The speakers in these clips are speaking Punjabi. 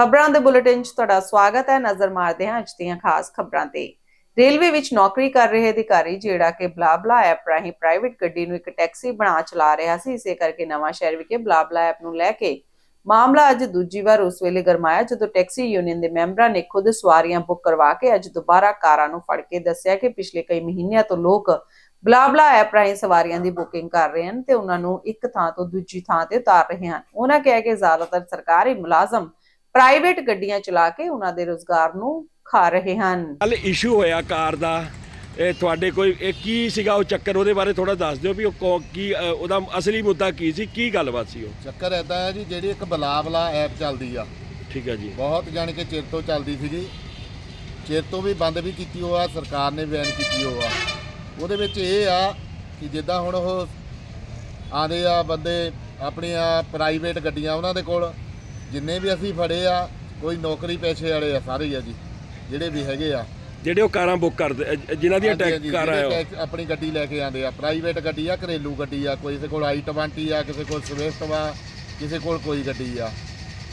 ਖਬਰਾਂ ਦੇ ਬੁਲੇਟਿਨ 'ਚ ਤੁਹਾਡਾ ਸਵਾਗਤ ਹੈ। ਨਜ਼ਰ ਮਾਰਦੇ ਹਾਂ ਅੱਜ ਦੀਆਂ ਖਾਸ ਖਬਰਾਂ ਤੇ। ਰੇਲਵੇ ਵਿੱਚ ਨੌਕਰੀ ਕਰ ਰਹੇ ਅਧਿਕਾਰੀ ਜਿਹੜਾ ਕਿ ਬਲਾਬਲਾ ਐਪ ਰਾਹੀਂ ਪ੍ਰਾਈਵੇਟ ਗੱਡੀ ਨੂੰ ਇੱਕ ਟੈਕਸੀ ਬਣਾ ਚਲਾ ਰਿਹਾ ਸੀ, ਇਸੇ ਕਰਕੇ ਨਵਾਂ ਸ਼ਹਿਰ ਵਿਖੇ ਬਲਾਬਲਾ ਐਪ ਨੂੰ ਲੈ ਕੇ ਮਾਮਲਾ ਅੱਜ ਦੂਜੀ ਵਾਰ ਉਸ ਵੇਲੇ ਗਰਮਾਇਆ ਜਦੋਂ ਟੈਕਸੀ ਯੂਨੀਅਨ ਦੇ ਮੈਂਬਰਾਂ ਨੇ ਖੁਦ ਸਵਾਰੀਆਂ ਬੁੱਕ ਕਰਵਾ ਕੇ ਅੱਜ ਦੁਬਾਰਾ ਕਾਰਾਂ ਨੂੰ ਫੜ ਕੇ ਦੱਸਿਆ ਕਿ ਪਿਛਲੇ ਕਈ ਮਹੀਨਿਆਂ ਤੋਂ ਲੋਕ ਬਲਾਬਲਾ ਐਪ ਰਾਹੀਂ ਸਵਾਰੀਆਂ ਦੀ ਬੁਕਿੰਗ ਕਰ ਰਹੇ ਹਨ ਤੇ ਉਹਨਾਂ ਨੂੰ ਇੱਕ ਥਾਂ ਤੋਂ ਦੂਜੀ ਥਾਂ ਤੇ ਉਤਾਰ ਰਹੇ ਹਨ। ਉਹਨਾਂ ਕਿਹਾ ਕਿ ਜ਼ਿਆਦਾਤਰ ਸਰਕਾਰੀ ਮੁਲਾਜ਼ਮ ਪ੍ਰਾਈਵੇਟ ਗੱਡੀਆਂ ਚਲਾ ਕੇ ਉਹਨਾਂ ਦੇ ਰੋਜ਼ਗਾਰ ਨੂੰ ਖਾ ਰਹੇ ਹਨ। ਕੱਲ ਇਸ਼ੂ ਹੋਇਆ ਕਾਰ ਦਾ। ਇਹ ਤੁਹਾਡੇ ਕੋਈ ਇਹ ਕੀ ਸੀਗਾ ਉਹ ਚੱਕਰ? ਉਹਦੇ ਬਾਰੇ ਥੋੜਾ ਦੱਸ ਦਿਓ ਵੀ ਉਹ ਕੌ- ਕੀ ਅ, ਉਹਦਾ ਅਸਲੀ ਮੁੱਦਾ ਕੀ ਸੀ? ਕੀ ਗੱਲਬਾਤ ਸੀ ਉਹ? ਚੱਕਰ ਐਦਾਂ ਹੈ ਜੀ ਜਿਹੜੀ ਇੱਕ ਬਲਾਬਲਾ ਐਪ ਚੱਲਦੀ ਆ। ਠੀਕ ਹੈ ਜੀ। ਬਹੁਤ ਜਾਣੀ ਕਿ ਚਿਰ ਤੋਂ ਚੱਲਦੀ ਸੀਗੀ। ਚਿਰ ਤੋਂ ਵੀ ਬੰਦ ਵੀ ਕੀਤੀ ਹੋਆ ਸਰਕਾਰ ਨੇ ਬੈਨ ਕੀਤੀ ਹੋਆ। ਉਹਦੇ ਵਿੱਚ ਇਹ ਆ ਕਿ ਜਿੱਦਾਂ ਹੁਣ ਉਹ ਆਦੇ ਆ ਬੰਦੇ ਆਪਣੀਆਂ ਪ੍ਰਾਈਵੇਟ ਗੱਡੀਆਂ ਉਹਨਾਂ ਦੇ ਕੋਲ ਜਿੰਨੇ ਵੀ ਅਸੀਂ ਫੜੇ ਆ ਕੋਈ ਨੌਕਰੀ ਪੇਸ਼ੇ ਵਾਲੇ ਆ ਸਾਰੇ ਹੀ ਆ ਜੀ। ਜਿਹੜੇ ਵੀ ਹੈਗੇ ਆ। ਜਿਹੜੇ ਉਹ ਕਾਰਾਂ ਬੁੱਕ ਕਰਦੇ ਜਿਨ੍ਹਾਂ ਦੀਆਂ ਹਾਂਜੀ, ਟੈਕ ਕਾਰਾਂ ਜਿਹੜੇ ਆ ਉਹ। ਟੈਕਸ ਆਪਣੀ ਗੱਡੀ ਲੈ ਕੇ ਆਉਂਦੇ ਆ ਪ੍ਰਾਈਵੇਟ ਗੱਡੀ ਆ ਘਰੇਲੂ ਗੱਡੀ ਆ ਕੋਈ ਕਿਸੇ ਕੋਲ i20 ਆ ਕਿਸੇ ਕੋਲ ਸਵਿਫਟ ਵਾ ਕਿਸੇ ਕੋਲ ਕੋਈ ਗੱਡੀ ਆ।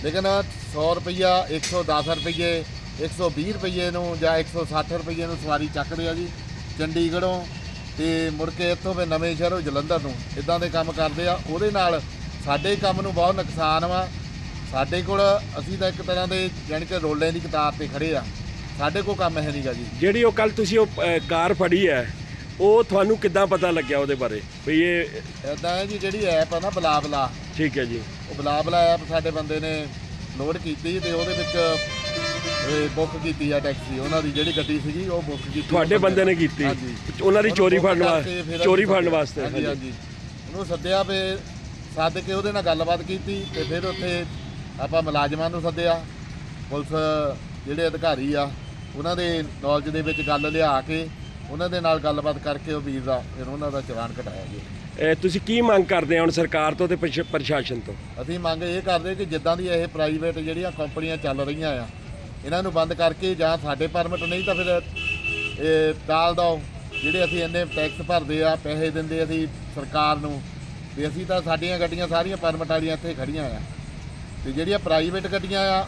ਲੇਕਿਨ 100 ਰੁਪਈਆ 110 ਰੁਪਏ 120 ਰੁਪਏ ਨੂੰ ਜਾਂ 160 ਰੁਪਏ ਨੂੰ ਸਵਾਰੀ ਚੱਕਦੇ ਆ ਜੀ ਚੰਡੀਗੜ੍ਹੋਂ। ਤੇ ਮੁੜ ਕੇ ਇੱਥੋਂ ਫਿਰ ਨਵੇਂ ਸ਼ਹਿਰੋਂ ਜਲੰਧਰ ਨੂੰ। ਇਦਾਂ ਦੇ ਕੰਮ ਕਰਦੇ ਆ ਉਹਦੇ ਨਾਲ ਸਾਡੇ ਕੰਮ ਨੂੰ ਬਹੁਤ ਨੁਕਸਾਨ ਵਾ। ਸਾਡੇ ਕੋਲ ਅਸੀਂ ਤਾਂ ਇੱਕ ਤਰ੍ਹਾਂ ਦੇ ਯਾਨੀ ਕਿ ਰੋਲੇ ਦੀ ਕਿਤਾਬ ਤੇ ਖੜੇ ਆ। ਸਾਡੇ ਕੋਲ ਕੰਮ ਹੈ ਨਹੀਂਗਾ ਜੀ। ਜਿਹੜੀ ਉਹ ਕੱਲ ਤੁਸੀਂ ਉਹ ਕਾਰ ਫੜੀ ਹੈ ਉਹ ਤੁਹਾਨੂੰ ਕਿੱਦਾਂ ਪਤਾ ਲੱਗਿਆ ਉਹਦੇ ਬਾਰੇ? ਵੀ ਇਹ ਇਦਾਂ ਹੈ ਜੀ ਜਿਹੜੀ ਐਪ ਆ ਨਾ ਬਲਾਬਲਾ ਠੀਕ ਹੈ ਜੀ। ਉਹ ਬਲਾਬਲਾ ਐਪ ਸਾਡੇ ਬੰਦੇ ਨੇ ਲੋਡ ਕੀਤੀ ਤੇ ਉਹਦੇ ਵਿੱਚ ਬੁੱਕ ਕੀਤੀ ਆ ਟੈਕਸੀ। ਉਹਨਾਂ ਦੀ ਜਿਹੜੀ ਗੱਡੀ ਸੀਗੀ ਉਹ ਬੁੱਕ ਕੀਤੀ ਤੁਹਾਡੇ ਬੰਦੇ ਨੇ ਕੀਤੀ? ਹਾਂਜੀ। ਉਹਨਾਂ ਦੀ ਚੋਰੀ ਫੜਨ ਵਾਸਤੇ ਚੋਰੀ ਫੜਨ। ਵਾਸਤੇ ਹਾਂਜੀ ਹਾਂਜੀ। ਉਹਨੂੰ ਸੱਦਿਆ ਫੇ ਸੱਦ ਕੇ ਉਹਦੇ ਨਾਲ ਗੱਲਬਾਤ ਕੀਤੀ ਤੇ ਫਿਰ ਉੱਥੇ ਆਪਾਂ ਮੁਲਾਜ਼ਮਾਂ ਨੂੰ ਸੱਦਿਆ ਪੁਲਿਸ ਜਿਹੜੇ ਅਧਿਕਾਰੀ ਆ ਉਹਨਾਂ ਦੇ ਨੌਲੇਜ ਦੇ ਵਿੱਚ ਗੱਲ ਲਿਆ ਕੇ ਉਹਨਾਂ ਦੇ ਨਾਲ ਗੱਲਬਾਤ ਕਰਕੇ ਉਹ ਵੀਰ ਦਾ ਫਿਰ ਉਹਨਾਂ ਦਾ ਚਲਾਨ ਕਟਾਇਆ ਜੀ। ਇਹ ਤੁਸੀਂ ਕੀ ਮੰਗ ਕਰਦੇ ਆ ਹੁਣ ਸਰਕਾਰ ਤੋਂ ਤੇ ਪ੍ਰਸ਼- ਪ੍ਰਸ਼ਾਸਨ ਤੋਂ? ਅਸੀਂ ਮੰਗ ਇਹ ਕਰਦੇ ਕਿ ਜਿੱਦਾਂ ਦੀ ਇਹ ਪ੍ਰਾਈਵੇਟ ਜਿਹੜੀਆਂ ਕੰਪਨੀਆਂ ਚੱਲ ਰਹੀਆਂ ਆ ਇਹਨਾਂ ਨੂੰ ਬੰਦ ਕਰਕੇ ਜਾਂ ਸਾਡੇ ਪਰਮਿਟ ਨਹੀਂ ਤਾਂ ਫਿਰ ਇਹ ਟਾਲ ਦੋ ਜਿਹੜੇ ਅਸੀਂ ਇੰਨੇ ਟੈਕਸ ਭਰਦੇ ਆ ਪੈਸੇ ਦਿੰਦੇ ਅਸੀਂ ਸਰਕਾਰ ਨੂੰ ਤੇ ਅਸੀਂ ਤਾਂ ਸਾਡੀਆਂ ਗੱਡੀਆਂ ਸਾਰੀਆਂ ਪਰਮਿਟ ਵਾਲੀਆਂ ਇੱਥੇ ਖੜੀਆਂ ਆ। ਤੇ ਜਿਹੜੀਆਂ ਪ੍ਰਾਈਵੇਟ ਗੱਡੀਆਂ ਆ,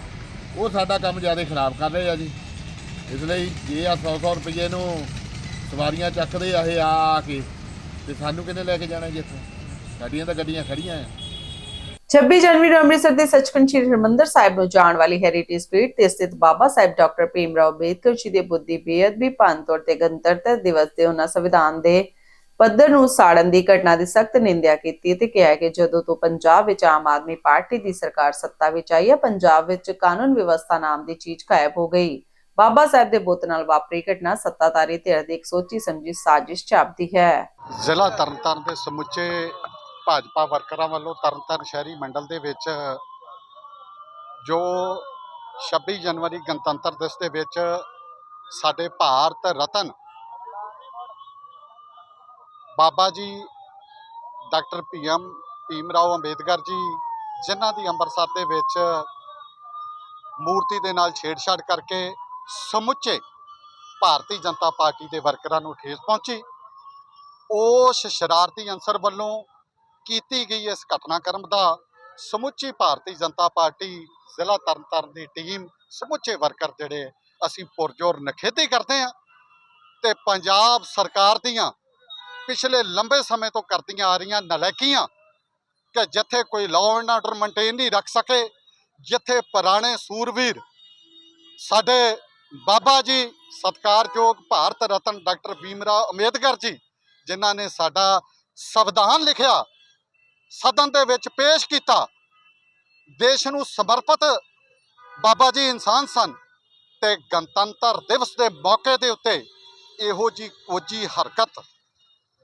ਉਹ ਸਾਡਾ ਕੰਮ ਜ਼ਿਆਦਾ ਖਰਾਬ ਕਰ ਰਹੇ ਆ ਜੀ। ਇਸ ਲਈ ਜੇ ਆ 100-100 ਰੁਪਏ ਨੂੰ ਸਵਾਰੀਆਂ ਚੱਕਦੇ ਆ ਇਹ ਆ ਆ ਕੇ, ਤੇ ਸਾਨੂੰ ਕਿੰਨੇ ਲੈ ਕੇ ਜਾਣਾ ਜੀ ਇੱਥੋਂ? ਸਾਡੀਆਂ ਤਾਂ ਗੱਡੀਆਂ ਖੜੀਆਂ ਆ। 26 ਜਨਵਰੀ ਨੂੰ ਅੰਮ੍ਰਿਤਸਰ ਦੇ ਸੱਚਖੰਡ ਸ੍ਰੀ ਹਰਿਮੰਦਰ ਸਾਹਿਬ ਨੂੰ ਜਾਣ ਵਾਲੀ ਹੈਰੀਟੇਜ ਸਟਰੀਟ ਤੇ ਸਥਿਤ ਬਾਬਾ ਸਾਹਿਬ ਡਾਕਟਰ ਭੀਮਰਾਓ ਅੰਬੇਦਕਰ ਜੀ ਦੇ ਬੁੱਧੀ ਬੇਅਦਬੀ ਭੰਨਤੋੜ ਤੇ ਗਣਤੰਤਰ ਦਿਵਸ ਦੇ ਉਹਨਾਂ ਸੰਵਿਧਾਨ ਦੇ ਪੱਧਰ ਨੂੰ ਸਾੜਨ ਦੀ ਘਟਨਾ ਦੀ ਸਖਤ ਨਿੰਦਿਆ ਕੀਤੀ ਤੇ ਕਿਹਾ ਕਿ ਜਦੋਂ ਤੋਂ ਪੰਜਾਬ ਵਿੱਚ ਆਮ ਆਦਮੀ ਪਾਰਟੀ ਦੀ ਸਰਕਾਰ ਸੱਤਾ ਵਿੱਚ ਆਈ ਹੈ ਪੰਜਾਬ ਵਿੱਚ ਕਾਨੂੰਨ ਵਿਵਸਥਾ ਨਾਮ ਦੀ ਚੀਜ਼ ਗਾਇਬ ਹੋ ਗਈ। ਬਾਬਾ ਸਾਹਿਬ ਦੇ ਬੁੱਤ ਨਾਲ ਵਾਪਰੀ ਘਟਨਾ ਸੱਤਾਧਾਰੀ ਧਿਰ ਦੀ ਇੱਕ ਸੋਚੀ ਸਮਝੀ ਸਾਜ਼ਿਸ਼ ਚਾਪਦੀ ਹੈ। ਜ਼ਿਲ੍ਹਾ ਤਰਨਤਾਰਨ ਦੇ ਸਮੁੱਚੇ ਭਾਜਪਾ ਵਰਕਰਾਂ ਵੱਲੋਂ ਤਰਨਤਾਰਨ ਸ਼ਹਿਰੀ ਮੰਡਲ ਦੇ ਵਿੱਚ ਜੋ 26 ਜਨਵਰੀ ਗਣਤੰਤਰ ਦਿਵਸ ਦੇ ਵਿੱਚ ਸਾਡੇ ਭਾਰਤ ਰਤਨ ਬਾਬਾ ਜੀ, ਡਾਕਟਰ ਭੀਮ ਭੀਮ ਰਾਓ ਅੰਬੇਦਕਰ ਜੀ, ਜਿਨ੍ਹਾਂ ਦੀ ਅੰਮ੍ਰਿਤਸਰ ਦੇ ਵਿੱਚ ਮੂਰਤੀ ਦੇ ਨਾਲ ਛੇੜਛਾੜ ਕਰਕੇ ਸਮੁੱਚੇ ਭਾਰਤੀ ਜਨਤਾ ਪਾਰਟੀ ਦੇ ਵਰਕਰਾਂ ਨੂੰ ਠੇਸ ਪਹੁੰਚੀ। ਉਸ ਸ਼ਰਾਰਤੀ ਅੰਸਰ ਵੱਲੋਂ ਕੀਤੀ ਗਈ ਇਸ ਘਟਨਾਕ੍ਰਮ ਦਾ ਸਮੁੱਚੀ ਭਾਰਤੀ ਜਨਤਾ ਪਾਰਟੀ ਜ਼ਿਲ੍ਹਾ ਤਰਨਤਾਰਨ ਦੀ ਟੀਮ, ਸਮੁੱਚੇ ਵਰਕਰ ਜਿਹੜੇ ਅਸੀਂ ਪੁਰਜੋਰ ਨਖੇਧੀ ਕਰਦੇ ਹਾਂ ਤੇ ਪੰਜਾਬ ਸਰਕਾਰ ਦੀਆਂ ਪਿਛਲੇ ਲੰਬੇ ਸਮੇਂ ਤੋਂ ਕਰਦੀਆਂ ਆ ਰਹੀਆਂ ਨਲਾਇਕੀਆਂ ਕਿ ਜਿੱਥੇ ਕੋਈ ਲਾਅ ਐਂਡ ਆਰਡਰ ਮੇਨਟੇਨ ਨਹੀਂ ਰੱਖ ਸਕੇ, ਜਿੱਥੇ ਪੁਰਾਣੇ ਸੂਰਵੀਰ ਸਾਡੇ ਬਾਬਾ ਜੀ, ਸਤਕਾਰਯੋਗ ਭਾਰਤ ਰਤਨ ਡਾਕਟਰ ਭੀਮਰਾਓ ਅੰਬੇਦਕਰ ਜੀ, ਜਿਨ੍ਹਾਂ ਨੇ ਸਾਡਾ ਸੰਵਿਧਾਨ ਲਿਖਿਆ, ਸਦਨ ਦੇ ਵਿੱਚ ਪੇਸ਼ ਕੀਤਾ, ਦੇਸ਼ ਨੂੰ ਸਮਰਪਿਤ ਬਾਬਾ ਜੀ ਇਨਸਾਨ ਸਨ ਤੇ ਗਣਤੰਤਰ ਦਿਵਸ ਦੇ ਮੌਕੇ ਦੇ ਉੱਤੇ ਇਹੋ ਜੀ ਕੋਜੀ ਹਰਕਤ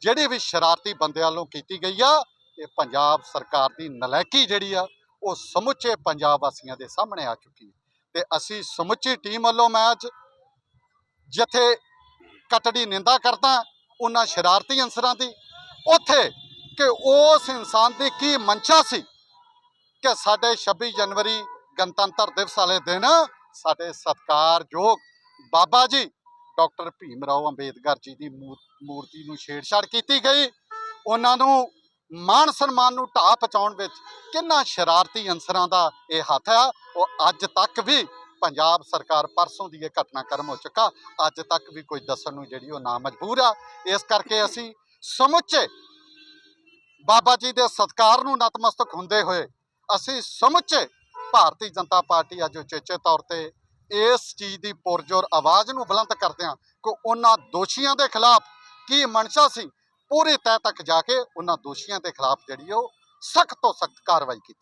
ਜਿਹੜੀ ਵੀ ਸ਼ਰਾਰਤੀ ਬੰਦਿਆਂ ਵੱਲੋਂ ਕੀਤੀ ਗਈ ਆ, ਇਹ ਪੰਜਾਬ ਸਰਕਾਰ ਦੀ ਨਲਾਇਕੀ ਜਿਹੜੀ ਆ, ਉਹ ਸਮੁੱਚੇ ਪੰਜਾਬ ਵਾਸੀਆਂ ਦੇ ਸਾਹਮਣੇ ਆ ਚੁੱਕੀ ਹੈ। ਤੇ ਅਸੀਂ ਸਮੁੱਚੀ ਟੀਮ ਵੱਲੋਂ ਮੈਂ ਅੱਜ ਜਿੱਥੇ ਕਟੜੀ ਨਿੰਦਾ ਕਰਦਾ, ਉਹਨਾਂ ਸ਼ਰਾਰਤੀ ਅੰਸਰਾਂ ਦੀ, ਉੱਥੇ ਕਿ ਉਸ ਇਨਸਾਨ ਦੀ ਕੀ ਮਨਸ਼ਾ ਸੀ ਕਿ ਸਾਡੇ 26 ਜਨਵਰੀ ਗਣਤੰਤਰ ਦਿਵਸ ਵਾਲੇ ਦਿਨ ਸਾਡੇ ਸਤਿਕਾਰਯੋਗ ਬਾਬਾ ਜੀ, ਡਾਕਟਰ ਭੀਮ ਰਾਓ ਅੰਬੇਦਕਰ ਜੀ ਦੀ ਮੂ- ਮੂਰਤੀ ਨੂੰ ਛੇੜਛਾੜ ਕੀਤੀ ਗਈ। ਉਹਨਾਂ ਨੂੰ ਮਾਨ ਸਨਮਾਨ ਨੂੰ ਢਾਹ ਪਹੁੰਚਾਉਣ ਵਿੱਚ ਕਿੰਨਾ ਸ਼ਰਾਰਤੀ ਅਨਸਰਾਂ ਦਾ ਇਹ ਹੱਥ ਆ, ਉਹ ਅੱਜ ਤੱਕ ਵੀ ਪੰਜਾਬ ਸਰਕਾਰ ਪਰਸੋਂ ਦੀ ਇਹ ਘਟਨਾਕ੍ਰਮ ਹੋ ਚੁੱਕਾ। ਅੱਜ ਤੱਕ ਵੀ ਕੋਈ ਦੱਸਣ ਨੂੰ ਜਿਹੜੀ ਉਹ ਨਾ ਮਜਬੂਰ ਆ। ਇਸ ਕਰਕੇ ਅਸੀਂ ਸਮੁੱਚੇ ਬਾਬਾ ਜੀ ਦੇ ਸਤਕਾਰ ਨੂੰ ਨਤਮਸਤਕ ਹੁੰਦੇ ਹੋਏ ਅਸੀਂ ਸਮੁੱਚੇ ਭਾਰਤੀ ਜਨਤਾ ਪਾਰਟੀ ਅੱਜ ਉਚੇਚੇ ਤੌਰ ਤੇ ਇਸ ਚੀਜ਼ ਦੀ ਪੁਰਜੋਰ ਆਵਾਜ਼ ਨੂੰ ਬੁਲੰਦ ਕਰਦੇ ਹਾਂ ਕਿ ਉਹਨਾਂ ਦੋਸ਼ੀਆਂ ਦੇ ਖਿਲਾਫ ਕੀ ਮਨਸ਼ਾ ਸੀ ਪੂਰੇ ਤਹਿ ਤੱਕ ਜਾ ਕੇ ਉਹਨਾਂ ਦੋਸ਼ੀਆਂ ਦੇ ਖਿਲਾਫ ਜਿਹੜੀ ਉਹ ਸਖਤ ਤੋਂ ਸਖਤ ਕਾਰਵਾਈ ਕੀਤੀ।